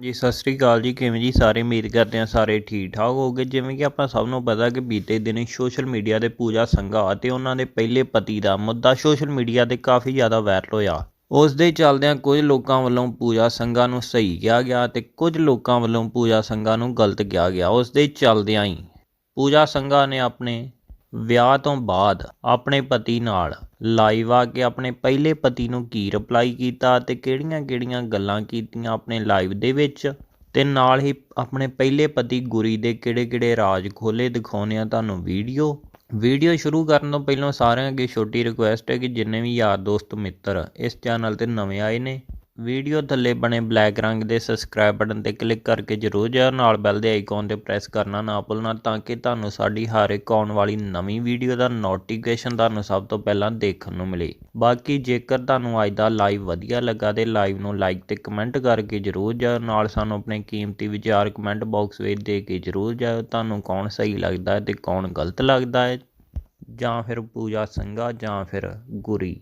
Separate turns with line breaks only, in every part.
ਜੀ, ਸਤਿ ਸ੍ਰੀ ਅਕਾਲ ਜੀ। ਕਿਵੇਂ ਜੀ? ਸਾਰੇ ਉਮੀਦ ਕਰਦੇ ਹਾਂ ਸਾਰੇ ਠੀਕ ਠਾਕ ਹੋਗੇ ਜਿਵੇਂ ਕਿ ਆਪਾਂ ਸਭ ਨੂੰ ਪਤਾ ਕਿ ਬੀਤੇ ਦਿਨੀ ਸੋਸ਼ਲ ਮੀਡੀਆ ਤੇ ਪੂਜਾ ਸੰਘਾ ਅਤੇ ਉਹਨਾਂ ਦੇ ਪਹਿਲੇ ਪਤੀ ਦਾ ਮੁੱਦਾ ਸੋਸ਼ਲ ਮੀਡੀਆ ਤੇ ਕਾਫੀ ਜ਼ਿਆਦਾ ਵਾਇਰਲ ਹੋਇਆ। ਉਸ ਦੇ ਚੱਲਦਿਆਂ ਕੁਝ ਲੋਕਾਂ ਵੱਲੋਂ ਪੂਜਾ ਸੰਘਾ ਨੂੰ ਸਹੀ ਕਿਹਾ ਗਿਆ ਤੇ ਕੁਝ ਲੋਕਾਂ ਵੱਲੋਂ ਪੂਜਾ ਸੰਘਾ ਨੂੰ ਗਲਤ ਕਿਹਾ ਗਿਆ। ਉਸ ਦੇ ਚੱਲਦਿਆਂ ਹੀ ਪੂਜਾ ਸੰਘਾ ਨੇ ਆਪਣੇ ਵਿਆਹ ਤੋਂ ਬਾਅਦ ਆਪਣੇ ਪਤੀ ਨਾਲ ਲਾਈਵ ਆ ਕੇ ਆਪਣੇ ਪਹਿਲੇ ਪਤੀ ਨੂੰ ਕੀ ਰਿਪਲਾਈ ਕੀਤਾ ਅਤੇ ਕਿਹੜੀਆਂ-ਕਿਹੜੀਆਂ ਗੱਲਾਂ ਕੀਤੀਆਂ ਆਪਣੇ ਲਾਈਵ ਦੇ ਵਿੱਚ? ਤੇ ਨਾਲ ਹੀ ਆਪਣੇ ਪਹਿਲੇ ਪਤੀ ਗੁਰੀ ਦੇ ਕਿਹੜੇ-ਕਿਹੜੇ ਰਾਜ ਖੋਲੇ ਦਿਖਾਉਂਦੇ ਆ ਤੁਹਾਨੂੰ ਵੀਡੀਓ। ਵੀਡੀਓ ਸ਼ੁਰੂ ਕਰਨ ਤੋਂ ਪਹਿਲਾਂ ਸਾਰਿਆਂ ਅੱਗੇ ਛੋਟੀ ਰਿਕੁਐਸਟ ਹੈ ਕਿ ਜਿੰਨੇ ਵੀ ਯਾਰ ਦੋਸਤ ਮਿੱਤਰ ਇਸ ਚੈਨਲ ਤੇ ਨਵੇਂ ਆਏ ਨੇ ਵੀਡੀਓ ਥੱਲੇ ਬਣੇ ਬਲੈਕ ਰੰਗ ਦੇ ਸਬਸਕ੍ਰਾਈਬ ਬਟਨ ਤੇ ਕਲਿੱਕ ਕਰਕੇ ਜਰੂਰ ਜਾਓ ਨਾਲ ਬੈਲ ਦੇ ਆਈਕਨ ਤੇ ਪ੍ਰੈਸ ਕਰਨਾ ਨਾ ਭੁੱਲਣਾ ਤਾਂ ਕਿ ਤੁਹਾਨੂੰ ਸਾਡੀ ਹਰ ਇੱਕ ਆਉਣ ਵਾਲੀ ਨਵੀਂ ਵੀਡੀਓ ਦਾ ਨੋਟੀਫਿਕੇਸ਼ਨ ਤੁਹਾਨੂੰ ਸਭ ਤੋਂ ਪਹਿਲਾਂ ਦੇਖਣ ਨੂੰ ਮਿਲੇ। ਬਾਕੀ ਜੇਕਰ ਤੁਹਾਨੂੰ ਅੱਜ ਦਾ ਲਾਈਵ ਵਧੀਆ ਲੱਗਾ ਤੇ ਲਾਈਵ ਨੂੰ ਲਾਈਕ ਤੇ ਕਮੈਂਟ ਕਰਕੇ ਜਰੂਰ ਜਾਓ ਨਾਲ ਸਾਨੂੰ ਆਪਣੇ ਕੀਮਤੀ ਵਿਚਾਰ ਕਮੈਂਟ ਬਾਕਸ ਵਿੱਚ ਦੇ ਕੇ ਜਰੂਰ ਜਾਓ ਤੁਹਾਨੂੰ ਕੌਣ ਸਹੀ ਲੱਗਦਾ ਹੈ ਤੇ ਕੌਣ ਗਲਤ ਲੱਗਦਾ ਹੈ, ਜਾਂ ਫਿਰ ਪੂਜਾ ਸੰਘਾ ਜਾਂ ਫਿਰ ਗੁਰੀ,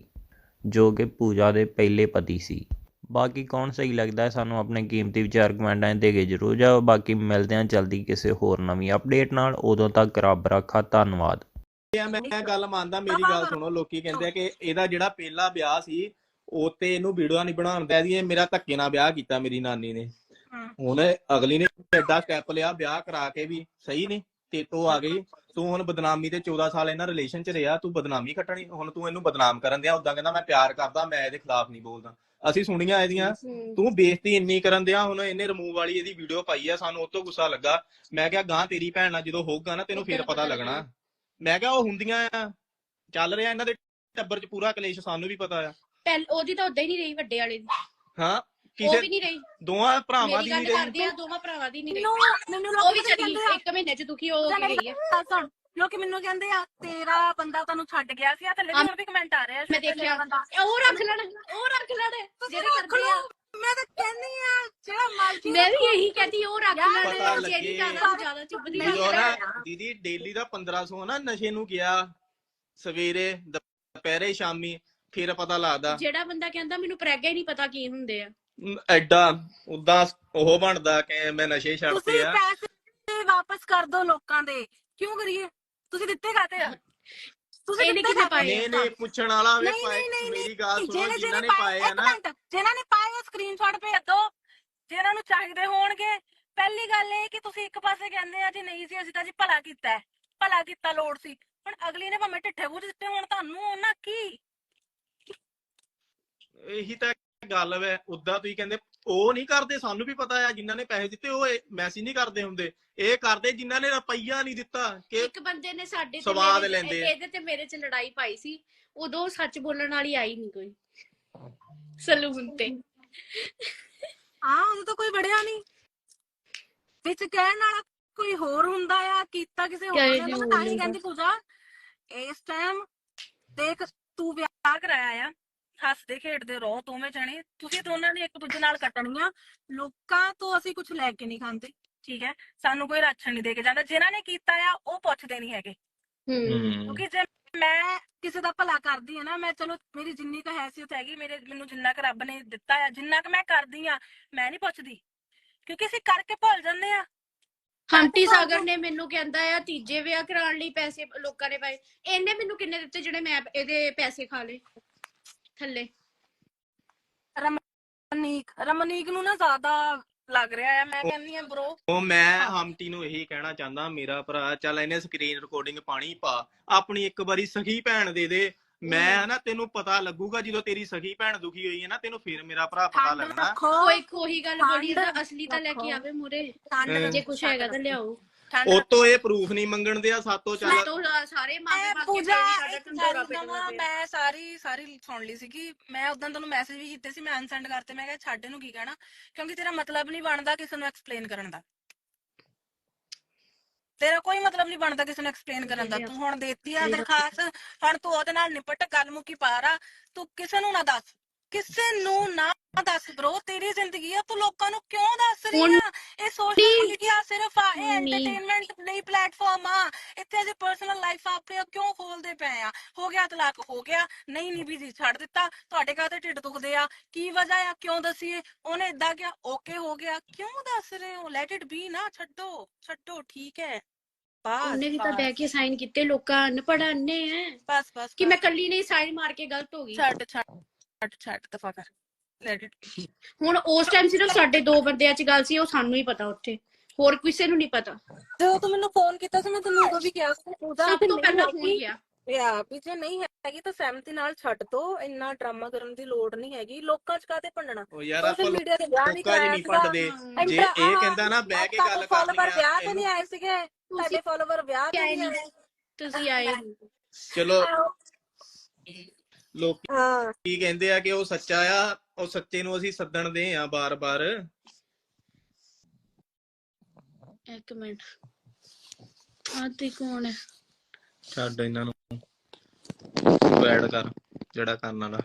ਜੋ ਕਿ ਪੂਜਾ ਦੇ ਪਹਿਲੇ ਪਤੀ ਸੀ। ਬਾਕੀ ਕੌਣ ਸਹੀ ਲੱਗਦਾ ਹੈ ਸਾਨੂੰ ਆਪਣੇ ਕੀਮਤੀ ਵਿਚਾਰ ਕਮੈਂਟਾਂ 'ਚ ਦੇ ਕੇ ਜਰੂਰ ਜਾਓ। ਬਾਕੀ ਮਿਲਦੇ ਹਾਂ ਜਲਦੀ ਕਿਸੇ ਹੋਰ ਨਵੀਂ ਅਪਡੇਟ ਨਾਲ। ਉਦੋਂ ਤੱਕ ਰੱਬ ਰੱਖਾ ਧੰਨਵਾਦ।
ਇਹ ਮੈਂ ਗੱਲ ਮੰਨਦਾ ਮੇਰੀ ਗੱਲ ਸੁਣੋ ਲੋਕੀ ਕਹਿੰਦੇ ਆ ਕਿ ਇਹਦਾ ਜਿਹੜਾ ਪਹਿਲਾ ਵਿਆਹ ਸੀ ਉਹ ਤੇ ਇਹਨੂੰ ਵੀਡੀਓ ਨਹੀਂ ਬਣਾਉਣ ਦੀ ਇਹ ਮੇਰਾ ਧੱਕੇ ਨਾਲ ਵਿਆਹ ਕੀਤਾ ਮੇਰੀ ਨਾਨੀ ਨੇ। ਹੁਣ ਅਗਲੀ ਨੇ ਐਡਾ ਸਟੈਪ ਲਿਆ ਵਿਆਹ ਕਰਾ ਕੇ ਵੀ ਸਹੀ ਨਹੀਂ? ਤੇ ਤੋਂ ਆ ਗਈ ਤੂੰ ਹੁਣ ਬਦਨਾਮੀ ਤੇ 14 ਸਾਲ ਇਹਨਾਂ ਰਿਲੇਸ਼ਨ 'ਚ ਰਿਹਾ ਤੂੰ ਬਦਨਾਮੀ ਕੱਟਣੀ ਹੁਣ ਤੂੰ ਇਹਨੂੰ ਬਦਨਾਮ ਕਰਨ ਦਿਆ ਉਦਾਂ ਕਹਿੰਦਾ ਮੈਂ ਪਿਆਰ ਕਰਦਾ ਮੈਂ ਇਹਦੇ ਖਿਲਾਫ ਨਹੀਂ ਬੋਲਦਾ। ਅਸੀਂ ਸੁਣੀਆਂ ਇਹਦੀਆਂ ਤੂੰ ਬੇਇੱਜ਼ਤੀ ਇੰਨੀ ਕਰਨ ਦਿਆ ਹੁਣ ਇਹਨੇ ਰਿਮੂਵ ਵਾਲੀ ਇਹਦੀ ਵੀਡੀਓ ਪਾਈ ਆ ਸਾਨੂੰ ਉਹ ਤੋਂ ਗੁੱਸਾ ਲੱਗਾ। ਮੈਂ ਕਿਹਾ ਗਾਂ ਤੇਰੀ ਭੈਣ ਨਾਲ ਜਦੋਂ ਹੋਊਗਾ ਨਾ ਤੈਨੂੰ ਫੇਰ ਪਤਾ ਲੱਗਣਾ। ਮੈਂ ਕਿਹਾ ਉਹ ਹੁੰਦੀਆਂ ਆ ਚੱਲ ਰਿਹਾ ਇਹਨਾਂ ਦੇ ਟੱਬਰ 'ਚ ਪੂਰਾ ਕਲੇਸ਼ ਸਾਨੂੰ ਵੀ ਪਤਾ ਆ।
ਪਹਿਲ ਉਹਦੀ ਤਾਂ ਉਦਾਂ ਹੀ ਨਹੀਂ ਰਹੀ ਵੱਡੇ ਵਾਲੇ ਦੀ।
ਹਾਂ।
ਉਹ ਵੀ
ਕਿਸੇ
ਨਹੀਂ ਰਹੀ।
ਦੋਵਾਂ ਭਰਾਵਾਂ ਦੀ ਨਹੀਂ ਰਹੀ।
ਕਰਦੇ ਆ ਦੋਵਾਂ ਭਰਾਵਾਂ ਦੀ ਨਹੀਂ ਰਹੀ।
ਮੈਨੂੰ ਮੈਨੂੰ
ਉਹ ਵੀ
ਲੋਕੀ
ਚਲੀ
ਕਹਿੰਦੇ ਆ
ਇੱਕ ਮਹੀਨੇ ਚ ਦੁਖੀ ਹੋ ਕੇ ਗਈ ਹੈ
ਗੱਲ ਸੁਣ ਲੋਕੀ ਮੈਨੂੰ ਕਹਿੰਦੇ ਆ ਤੇਰਾ ਬੰਦਾ ਤੁਹਾਨੂੰ ਛੱਡ ਗਿਆ ਸੀ ਆ ਥੱਲੇ
ਹਾਂ,
ਹੋਰ ਵੀ ਕਮੈਂਟ ਆ ਰਹੇ ਆ
ਮੈਂ ਦੇਖਿਆ। ਉਹ ਰੱਖ ਲੈਣ ਉਹ ਰੱਖ ਲੈਣ। ਜਿਹੜੇ ਕਰਦੇ ਆ।
ਮੈਂ ਤਾਂ ਕਹਿੰਦੀ ਆ ਜਿਹੜਾ ਮਰਜ਼ੀ
ਮੈਂ ਵੀ ਇਹੀ ਕਹਤੀ ਉਹ ਰੱਖ
ਪਤਾ
ਲੈਣ ਜਿਹੜੀ। ਜ਼ਿਆਦਾ ਜ਼ਿਆਦਾ ਚੁੱਭਦੀ
ਮੈਨੂੰ
ਜਦੋਂ
ਹੈ
ਨਾ ਦੀਦੀ ਡੇਲੀ ਦਾ 1500 ਨਾ ਨਸ਼ੇ ਨੂੰ ਗਿਆ ਸਵੇਰੇ ਦੁਪਹਿਰੇ ਸ਼ਾਮੀ। ਫਿਰ ਪਤਾ ਲੱਗਦਾ।
ਜਿਹੜਾ ਬੰਦਾ ਕਹਿੰਦਾ ਮੈਨੂੰ ਪ੍ਰੈਗਾ ਹੀ ਨਹੀਂ ਪਤਾ ਕੀ ਹੁੰਦੇ ਆ।
ਐਡਾ ਉਦਾਂ ਉਹ ਬਣਦਾ ਕਿ ਮੈਂ ਨਸ਼ੇ ਛੱਡਤੇ
ਤੁਸੀਂ
ਆ।
ਪੈਸੇ ਵਾਪਸ ਕਰ ਦਿਓ ਲੋਕਾਂ ਦੇ। ਕਿਉਂ ਕਰੀਏ? ਤੁਸੀਂ ਦਿੱਤੇ ਖਾਤੇ ਆ? ਤੁਸੀਂ
ਇਹਨੇ
ਦਿੱਤੇ ਖਾਤੇ
ਪਾਏ?
ਆ?
ਨਹੀਂ ਨਹੀਂ ਪੁੱਛਣ ਵਾਲਾ ਵੇ
ਨਹੀਂ,
ਪਾਏ
ਨਹੀਂ, ਨਹੀਂ,
ਮੇਰੀ ਗੱਲ ਸੁਣੋ
ਜਿਹਨੇ
ਜਿਨ੍ਹਾਂ ਨੇ ਪਾਏ ਆ ਨਾ।
ਜਿਨ੍ਹਾਂ ਨੇ ਪਾਏ ਉਹ ਸਕਰੀਨਸ਼ਾਟ ਭੇਜ ਦਿਓ ਜਿਹਨਾਂ ਨੂੰ ਚਾਹੀਦੇ ਹੋਣਗੇ। ਪਹਿਲੀ ਗੱਲ ਇਹ ਕਿ ਤੁਸੀਂ ਇੱਕ ਪਾਸੇ ਕਹਿੰਦੇ ਆ ਜੀ ਨਹੀਂ ਸੀ ਅਸੀਂ ਤਾਂ ਜੀ ਭਲਾ ਕੀਤਾ ਹੈ। ਭਲਾ ਕੀਤਾ ਲੋੜ ਸੀ। ਹੁਣ ਅਗਲੀ ਨੇ ਭਾਵੇਂ ਢਿੱਠੇ ਬੂਝ ਦਿੱਤੇ ਹੁਣ ਤੁਹਾਨੂੰ ਉਹਨਾਂ ਕੀ
ਇਹੀ ਤਾਂ ਗੱਲ ਵੇ ਉਦਾਂ ਤੁਸੀਂ ਕਹਿੰਦੇ ਉਹ ਨਹੀਂ ਕਰਦੇ ਸਾਨੂੰ ਵੀ ਪਤਾ ਆ ਜਿਨ੍ਹਾਂ ਨੇ ਪੈਸੇ ਦਿੱਤੇ ਉਹ ਮੈਸੇਜ ਨਹੀਂ ਕਰਦੇ ਹੁੰਦੇ। ਇਹ ਕਰਦੇ ਜਿਨ੍ਹਾਂ ਨੇ ਰੁਪਈਆ ਨਹੀਂ ਦਿੱਤਾ ਕਿ
ਇੱਕ ਬੰਦੇ ਨੇ ਸਾਡੇ ਤੇ
ਸਵਾਦ
ਮੇਰੇ-
ਲੈਂਦੇ ਆ।
ਇਹਦੇ ਤੇ ਮੇਰੇ ਚ ਲੜਾਈ ਪਾਈ ਸੀ ਉਦੋਂ ਸੱਚ ਬੋਲਣ ਵਾਲੀ ਆਈ ਨਹੀਂ ਕੋਈ। ਸਲੂਨ ਤੇ।
ਹਾਂ ਉਦੋਂ ਤਾਂ ਕੋਈ ਵੜਿਆ ਨਹੀਂ। ਵਿੱਚ ਕਹਿਣ ਵਾਲਾ ਕੋਈ ਹੋਰ ਹੁੰਦਾ ਆ ਕੀਤਾ ਕਿਸੇ ਹੋਰ ਨੇ ਤਾਂ ਮੈਂ ਤਾਂ ਹੀ। ਕਹਿੰਦੀ ਪੂਜਾ ਇਸ ਟਾਈਮ ਦੇਖ ਤੂੰ ਵਿਆਹ ਕਰਾਇਆ ਆ। ਹੱਸਦੇ ਖੇਡਦੇ ਰਹੋ ਦੋਵੇਂ ਜਣੇ। ਤੁਸੀਂ ਦੋਨਾਂ ਨੇ ਇੱਕ ਦੂਜੇ ਨਾਲ ਕੱਟਣੀਆਂ ਲੋਕਾਂ ਤੋਂ ਅਸੀਂ ਕੁਝ ਲੈ ਕੇ ਨਹੀਂ ਖਾਂਦੇ ਠੀਕ ਹੈ? ਸਾਨੂੰ ਕੋਈ ਰਾਸ਼ਨ ਨਹੀਂ ਦੇ ਕੇ ਜਾਂਦਾ। ਜਿਨ੍ਹਾਂ ਨੇ ਕੀਤਾ ਆ ਉਹ ਪੁੱਛਦੇ ਨਹੀਂ ਹੈਗੇ।
ਹੂੰ।
ਕਿਉਂਕਿ ਜੇ ਮੈਂ ਕਿਸੇ ਦਾ ਭਲਾ ਕਰਦੀ ਆ ਨਾ ਮੈਂ ਚਲੋ ਮੇਰੀ ਜਿੰਨੀ ਕੁ ਹੈਸੀਅਤ ਹੈਗੀ ਮੇਰੇ ਮੈਨੂੰ ਜਿੰਨਾ ਕੁ ਰੱਬ ਨੇ ਦਿੱਤਾ ਆ ਜਿੰਨਾ ਕੁ ਮੈਂ ਕਰਦੀ ਆ ਮੈਂ ਨਹੀਂ ਪੁੱਛਦੀ। ਕਿਉਂਕਿ ਅਸੀਂ ਕਰਕੇ ਭੁੱਲ ਜਾਂਦੇ ਆ
ਹੰਟੀ ਸਾਗਰ ਨੇ ਮੈਨੂੰ ਕਹਿੰਦਾ ਆ ਤੀਜੇ ਵਿਆਹ ਕਰਾਉਣ ਲਈ ਪੈਸੇ ਲੋਕਾਂ ਨੇ ਪਾਏ। ਇਹਨੇ ਮੈਨੂੰ ਕਿੰਨੇ ਦਿੱਤੇ ਜਿਹੜੇ ਮੈਂ ਇਹਦੇ ਪੈਸੇ ਖਾ ਲਏ? ਥੱਲੇ।
ਰਮਨੀਕ ਰਮਨੀਕ ਨੂੰ ਨਾ ਜ਼ਿਆਦਾ ਲੱਗ ਰਿਹਾ ਆ ਮੈਂ ਕਹਿੰਦੀ ਆ ਬ్రో
ਉਹ ਮੈਂ ਹਮਟੀ ਨੂੰ ਇਹੀ ਕਹਿਣਾ ਚਾਹੁੰਦਾ ਮੇਰਾ ਭਰਾ ਚੱਲ ਇਹਨੇ ਸਕਰੀਨ ਰਿਕਾਰਡਿੰਗ ਪਾਣੀ ਪਾ ਆਪਣੀ ਇੱਕ ਵਾਰੀ ਸਖੀ ਭੈਣ ਦੇ ਦੇ। ਮੈਂ ਨਾ ਤੈਨੂੰ ਪਤਾ ਲੱਗੂਗਾ ਜਦੋਂ ਤੇਰੀ ਸਖੀ ਭੈਣ ਦੁਖੀ ਹੋਈ ਹੈ ਨਾ ਤੈਨੂੰ ਫਿਰ ਮੇਰਾ ਭਰਾ ਪਤਾ
ਠੰਡ
ਲੱਗਣਾ।
ਰੱਖੋ।
ਕੋਈ ਖੋਹੀ ਗੱਲ ਤਾਂ ਅਸਲੀ ਤਾਂ ਲੈ ਕੇ। ਆਵੇ ਮੂਰੇ
ਠੰਡ
ਜੇ ਕੁਛ ਹੈਗਾ ਤਾਂ ਲਿਆਓ।
ਉਹ ਤੋਂ ਇਹ ਪ੍ਰੂਫ ਨਹੀਂ ਮੰਗਣ ਦਿਆ ਸਾਤੋਂ
ਮੈਂ
ਚੱਲ
ਤਾਂ ਸਾਰੇ
ਮੈਂ
ਮਾਪੇ
ਪੂਜਾ
ਸਾਡਾ
ਗੱਲ
ਪਿੱਟਣਾ ਪਿਆ
ਮੈਂ ਸਾਰੀ ਸਾਰੀ ਸੁਣ ਲਈ ਸੀਗੀ। ਮੈਂ ਉਦੋਂ ਤੈਨੂੰ ਮੈਸੇਜ ਵੀ ਕੀਤੇ ਸੀ ਮੈਂ ਅਨਸੈਂਡ ਕਰਤੇ ਮੈਂ ਕਿਹਾ ਛੱਡ ਇਹਨੂੰ ਕੀ ਕਹਿਣਾ? ਕਿਉਂਕਿ ਤੇਰਾ ਮਤਲਬ ਨਹੀਂ ਬਣਦਾ ਕਿਸੇ ਨੂੰ ਐਕਸਪਲੇਨ ਕਰਨ ਦਾ। ਤੇਰਾ ਕੋਈ ਮਤਲਬ ਨਹੀਂ ਬਣਦਾ ਕਿਸੇ ਨੂੰ ਐਕਸਪਲੇਨ ਕਰਨ ਦਾ। ਤੂੰ ਹੁਣ ਦੇਤੀ ਆ ਦਰਖਾਸਤ ਹੁਣ ਤੂੰ ਉਹਦੇ ਨਾਲ ਨਿਪਟ ਗੱਲ ਮੁੱਕੀ ਪਾਰ ਆ। ਤੂੰ ਕਿਸੇ ਨੂੰ ਨਾ ਦੱਸ। ਕਿਸੇ ਨੂੰ ਨਾ ਦੱਸ ਬ్రో ਤੇਰੀ ਜ਼ਿੰਦਗੀ ਆ ਤੂੰ ਲੋਕਾਂ ਨੂੰ ਕਿਉਂ ਦੱਸ ਰਹੀ ਆ? ਇਹ ਸੋਸ਼ਲ
ਨਹੀਂ।
ਮੀਡੀਆ ਸਿਰਫ ਆ ਇਹ
ਨਹੀਂ।
ਐਂਟਰਟੇਨਮੈਂਟ ਲਈ ਪਲੇਟਫਾਰਮ ਆ। ਇੱਥੇ ਅਸੀਂ ਪਰਸਨਲ ਲਾਈਫ ਆਪਣੀ ਕਿਉਂ ਖੋਲਦੇ ਪਏ ਆ? ਹੋ ਗਿਆ ਤਲਾਕ ਹੋ ਗਿਆ। ਨਹੀਂ ਨਹੀਂ ਬੀਜੀ ਛੱਡ ਦਿੱਤਾ। ਤੁਹਾਡੇ ਕਾਹਤੇ ਢਿੱਡ ਦੁਖਦੇ ਆ। ਕੀ ਵਜ੍ਹਾ ਆ? ਕਿਉਂ ਦਸੀਏ? ਉਹਨੇ ਇਦਾਂ ਕਿਹਾ ਓਕੇ ਹੋ ਗਿਆ। ਕਿਉਂ ਦੱਸ ਰਹੇ ਹੋ? ਲੈਟ ਇਟ ਬੀ ਨਾ ਛੱਡੋ ਛੱਡੋ ਠੀਕ ਹੈ। ਬਸ
ਉਹਨੇ ਵੀ ਤਾਂ ਬਹਿ ਕੇ ਸਾਈਨ ਕੀਤੇ ਲੋਕਾਂ ਅਨਪੜ੍ਹ ਅੰਨੇ ਐ।
ਬਸ ਬਸ
ਕਿ। ਮੈਂ ਕੱਲੀ ਨਹੀਂ ਸਾਈਨ ਮਾਰ ਕੇ ਗਲਤ ਹੋ ਗਈ।
ਛੱਡ ਛੱਡ। ਛੱਡ ਛੱਡ ਦਫਾ ਕਰ ਲੈਟ ਇਟ
ਹੁਣ ਉਸ ਟਾਈਮ ਸਿਰਫ ਸਾਡੇ ਦੋ ਬੰਦਿਆਂ 'ਚ ਗੱਲ ਸੀ ਉਹ ਸਾਨੂੰ ਹੀ ਪਤਾ ਉੱਥੇ। ਹੋਰ ਕਿਸੇ ਨੂੰ ਨਹੀਂ ਪਤਾ।
ਜਦੋਂ ਤੂੰ ਮੈਨੂੰ ਫੋਨ ਕੀਤਾ ਸੀ ਮੈਂ ਤੈਨੂੰ ਉਦੋਂ ਵੀ ਕਿਹਾ ਸੀ। ਉਹਦਾ
ਸਭ ਤੋਂ ਪਹਿਲਾਂ ਫੋਨ ਗਿਆ
ਯਾ ਵੀ ਜੇ ਨਹੀਂ ਹੈਗੀ ਤਾਂ ਸਹਿਮਤੀ ਨਾਲ ਛੱਡ ਦੋ ਇੰਨਾ ਡਰਾਮਾ ਕਰਨ ਦੀ ਲੋੜ ਨਹੀਂ ਹੈਗੀ। ਲੋਕਾਂ ਚ ਕਾਤੇ ਭੰਡਣਾ?
ਉਹ ਯਾਰ ਆਪਾਂ
ਮੀਡੀਆ ਤੇ ਵਿਆਹ ਨਹੀਂ ਕਰਾਇਆ
ਨਹੀਂ ਭੰਡਦੇ। ਜੇ ਇਹ ਕਹਿੰਦਾ ਨਾ ਬਹਿ ਕੇ ਗੱਲ
ਫੋਲੋਵਰ
ਕਰਨੀ
ਵਿਆਹ
ਆ
ਤੇ ਨਹੀਂ ਆਏ ਸੀਗੇ। ਸਾਡੇ ਫੋਲੋਵਰ ਵਿਆਹ ਤੇ ਨਹੀਂ। ਆਏ।
ਤੁਸੀਂ ਆਏ।
ਚਲੋ। ਲੋਕ
ਹਾਂ।
ਕੀ ਕਹਿੰਦੇ ਆ ਕਿ ਉਹ ਸੱਚਾ ਆ ਉਹ ਸੱਚੇ ਨੂੰ ਅਸੀਂ ਸੱਦਣ ਦੇ ਆ ਬਾਰ-ਬਾਰ।
ਇੱਕ ਮਿੰਟ। ਆ ਤੇ ਕੌਣ ਹੈ?
ਛੱਡ ਇਹਨਾਂ ਨੂੰ। ਐਡ ਕਰ ਜਿਹੜਾ ਕਰਨ ਵਾਲਾ।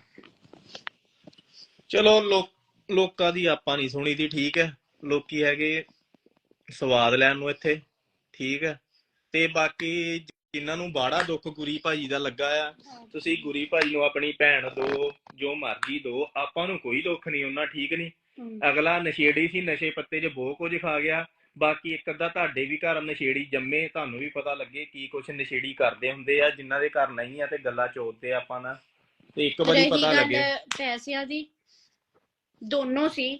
ਚਲੋ ਲੋਕ ਲੋਕਾਂ ਦੀ ਆਪਾਂ ਨਹੀਂ ਸੁਣੀ ਦੀ ਠੀਕ ਹੈ। ਲੋਕੀ ਹੈਗੇ ਸਵਾਦ ਲੈਣ ਨੂੰ ਇੱਥੇ ਠੀਕ ਹੈ। ਤੇ ਬਾਕੀ ਜਿਨ੍ਹਾਂ ਨੂੰ ਬਾੜਾ ਦੁੱਖ ਗੁਰੀ ਭਾਜੀ ਦਾ ਲੱਗਾ ਆ। ਤੁਸੀਂ ਗੁਰੀ ਭਾਜੀ ਨੂੰ ਆਪਣੀ ਭੈਣ ਦੋ ਜੋ ਮਰਜ਼ੀ ਦੋ ਆਪਾਂ ਨੂੰ ਕੋਈ ਦੁੱਖ ਨਹੀਂ ਉਹਨਾਂ ਠੀਕ ਨਹੀਂ। ਅਗਲਾ ਨਸ਼ੇੜੀ ਸੀ ਨਸ਼ੇ ਪੱਤੇ 'ਚ ਬਹੁਤ ਕੁਝ ਖਾ ਗਿਆ। ਬਾਕੀ ਇੱਕ ਅੱਧਾ ਤੁਹਾਡੇ ਵੀ ਘਰ ਨਸ਼ੇੜੀ ਜੰਮੇ ਤੁਹਾਨੂੰ ਵੀ ਪਤਾ ਲੱਗੇ ਕੀ ਕੁਛ ਨਸ਼ੇੜੀ ਕਰਦੇ ਹੁੰਦੇ ਆ ਜਿਨ੍ਹਾਂ ਦੇ ਘਰ ਨਹੀਂ ਆ ਤੇ ਗੱਲਾਂ ਚੋਦਦੇ ਆਪਾਂ ਨਾਲ ਤੇ ਇੱਕ ਵਾਰੀ ਪਤਾ ਲੱਗੇ।
ਪੈਸਿਆਂ ਦੀ ਦੋਨੋਂ ਸੀ।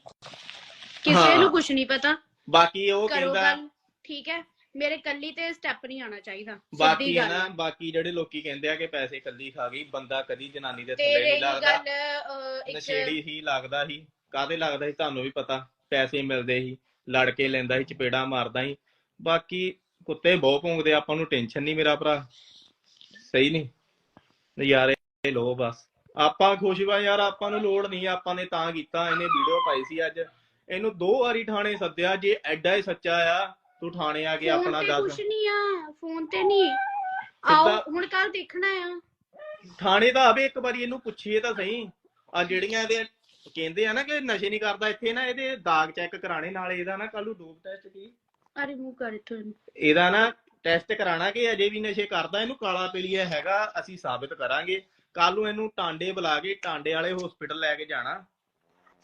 ਕਿਸੇ। ਨੂੰ ਕੁਝ ਨਹੀਂ ਪਤਾ।
ਬਾਕੀ ਉਹ ਕਹਿੰਦਾ
ਠੀਕ ਹੈ? ਮੇਰੇ ਕੱਲੀ ਤੇ ਸਟੈਪ ਨਹੀਂ ਆਣਾ ਚਾਹੀਦਾ
ਬਾਕੀ ਹੈ ਨਾ ਬਾਕੀ ਜਿਹੜੇ ਲੋਕੀ ਕਹਿੰਦੇ ਆ ਕਿ ਪੈਸੇ ਕੱਲੀ ਖਾ ਗਈ ਬੰਦਾ ਕਦੀ ਜਨਾਨੀ ਦੇ ਥੱਲੇ ਨਹੀਂ ਲੱਗਦਾ।
ਗੱਲ
ਨਸ਼ੇੜੀ ਹੀ ਲੱਗਦਾ ਸੀ ਕਾਹਦੇ ਲੱਗਦਾ ਸੀ ਤੁਹਾਨੂੰ ਵੀ ਪਤਾ ਪੈਸੇ ਮਿਲਦੇ ਸੀ ਲੜ ਕੇ ਲੈਂਦਾ ਸੀ ਚਪੇੜਾ ਮਾਰਦਾ ਸੀ। ਬਾਕੀ ਕੁੱਤੇ ਬਹੁਤ ਭੌਂਕਦੇ ਆਪਾਂ ਨੂੰ ਟੈਨਸ਼ਨ ਨਹੀਂ ਮੇਰਾ ਭਰਾ। ਸਹੀ ਨਹੀਂ ਨਜ਼ਾਰੇ ਲੋ ਬਸ। ਆਪਾਂ ਖੁਸ਼ ਵਾ ਯਾਰ ਆਪਾਂ ਨੂੰ ਲੋੜ ਨਹੀਂ ਆਪਾਂ ਨੇ ਤਾਂ ਕੀਤਾ ਇਹਨੇ ਵੀਡੀਓ ਪਾਈ ਸੀ ਅੱਜ। ਇਹਨੂੰ ਦੋ ਵਾਰੀ ਥਾਣੇ ਸੱਦਿਆ ਜੇ ਐਡਾ ਹੀ ਸੱਚਾ ਆ ਤੂੰ ਥਾਣੇ ਆ ਕੇ
ਫੋਨ
ਆਪਣਾ
ਤੇ
ਦੱਸ
ਕੁਝ ਨਹੀਂ ਆ ਫੋਨ ਤੇ ਨਹੀਂ। ਆਓ ਹੁਣ ਕੱਲ ਦੇਖਣਾ ਆ।
ਥਾਣੇ ਦਾ ਆਵੇ ਇੱਕ ਵਾਰੀ ਇਹਨੂੰ ਪੁੱਛੀਏ ਤਾਂ ਸਹੀ। ਆ ਜਿਹੜੀਆਂ ਇਹਦੇ ਕਹਿੰਦੇ ਆ ਨਾ ਕਿ ਨਸ਼ੇ ਨਹੀਂ ਕਰਦਾ ਇੱਥੇ ਨਾ ਇਹਦੇ ਦਾਗ ਚੈੱਕ ਕਰਾਣੇ ਨਾਲ ਇਹਦਾ ਨਾ ਕੱਲ ਡੋਪ ਟੈਸਟ ਕੀ?
ਆ ਰਿਮੂਵ ਕਰ ਇਥੋਂ
ਇਹਦਾ ਨਾ ਟੈਸਟ ਕਰਾਣਾ ਕਿ ਅਜੇ ਵੀ ਨਸ਼ੇ ਕਰਦਾ ਇਹਨੂੰ ਕਾਲਾ ਪੀਲੀਆ ਹੈਗਾ ਅਸੀਂ ਸਾਬਿਤ ਕਰਾਂਗੇ। ਕੱਲ ਨੂੰ ਇਹਨੂੰ ਟਾਂਡੇ ਬੁਲਾ ਕੇ ਟਾਂਡੇ ਵਾਲੇ ਹਸਪੀਟਲ ਲੈ ਕੇ ਜਾਣਾ।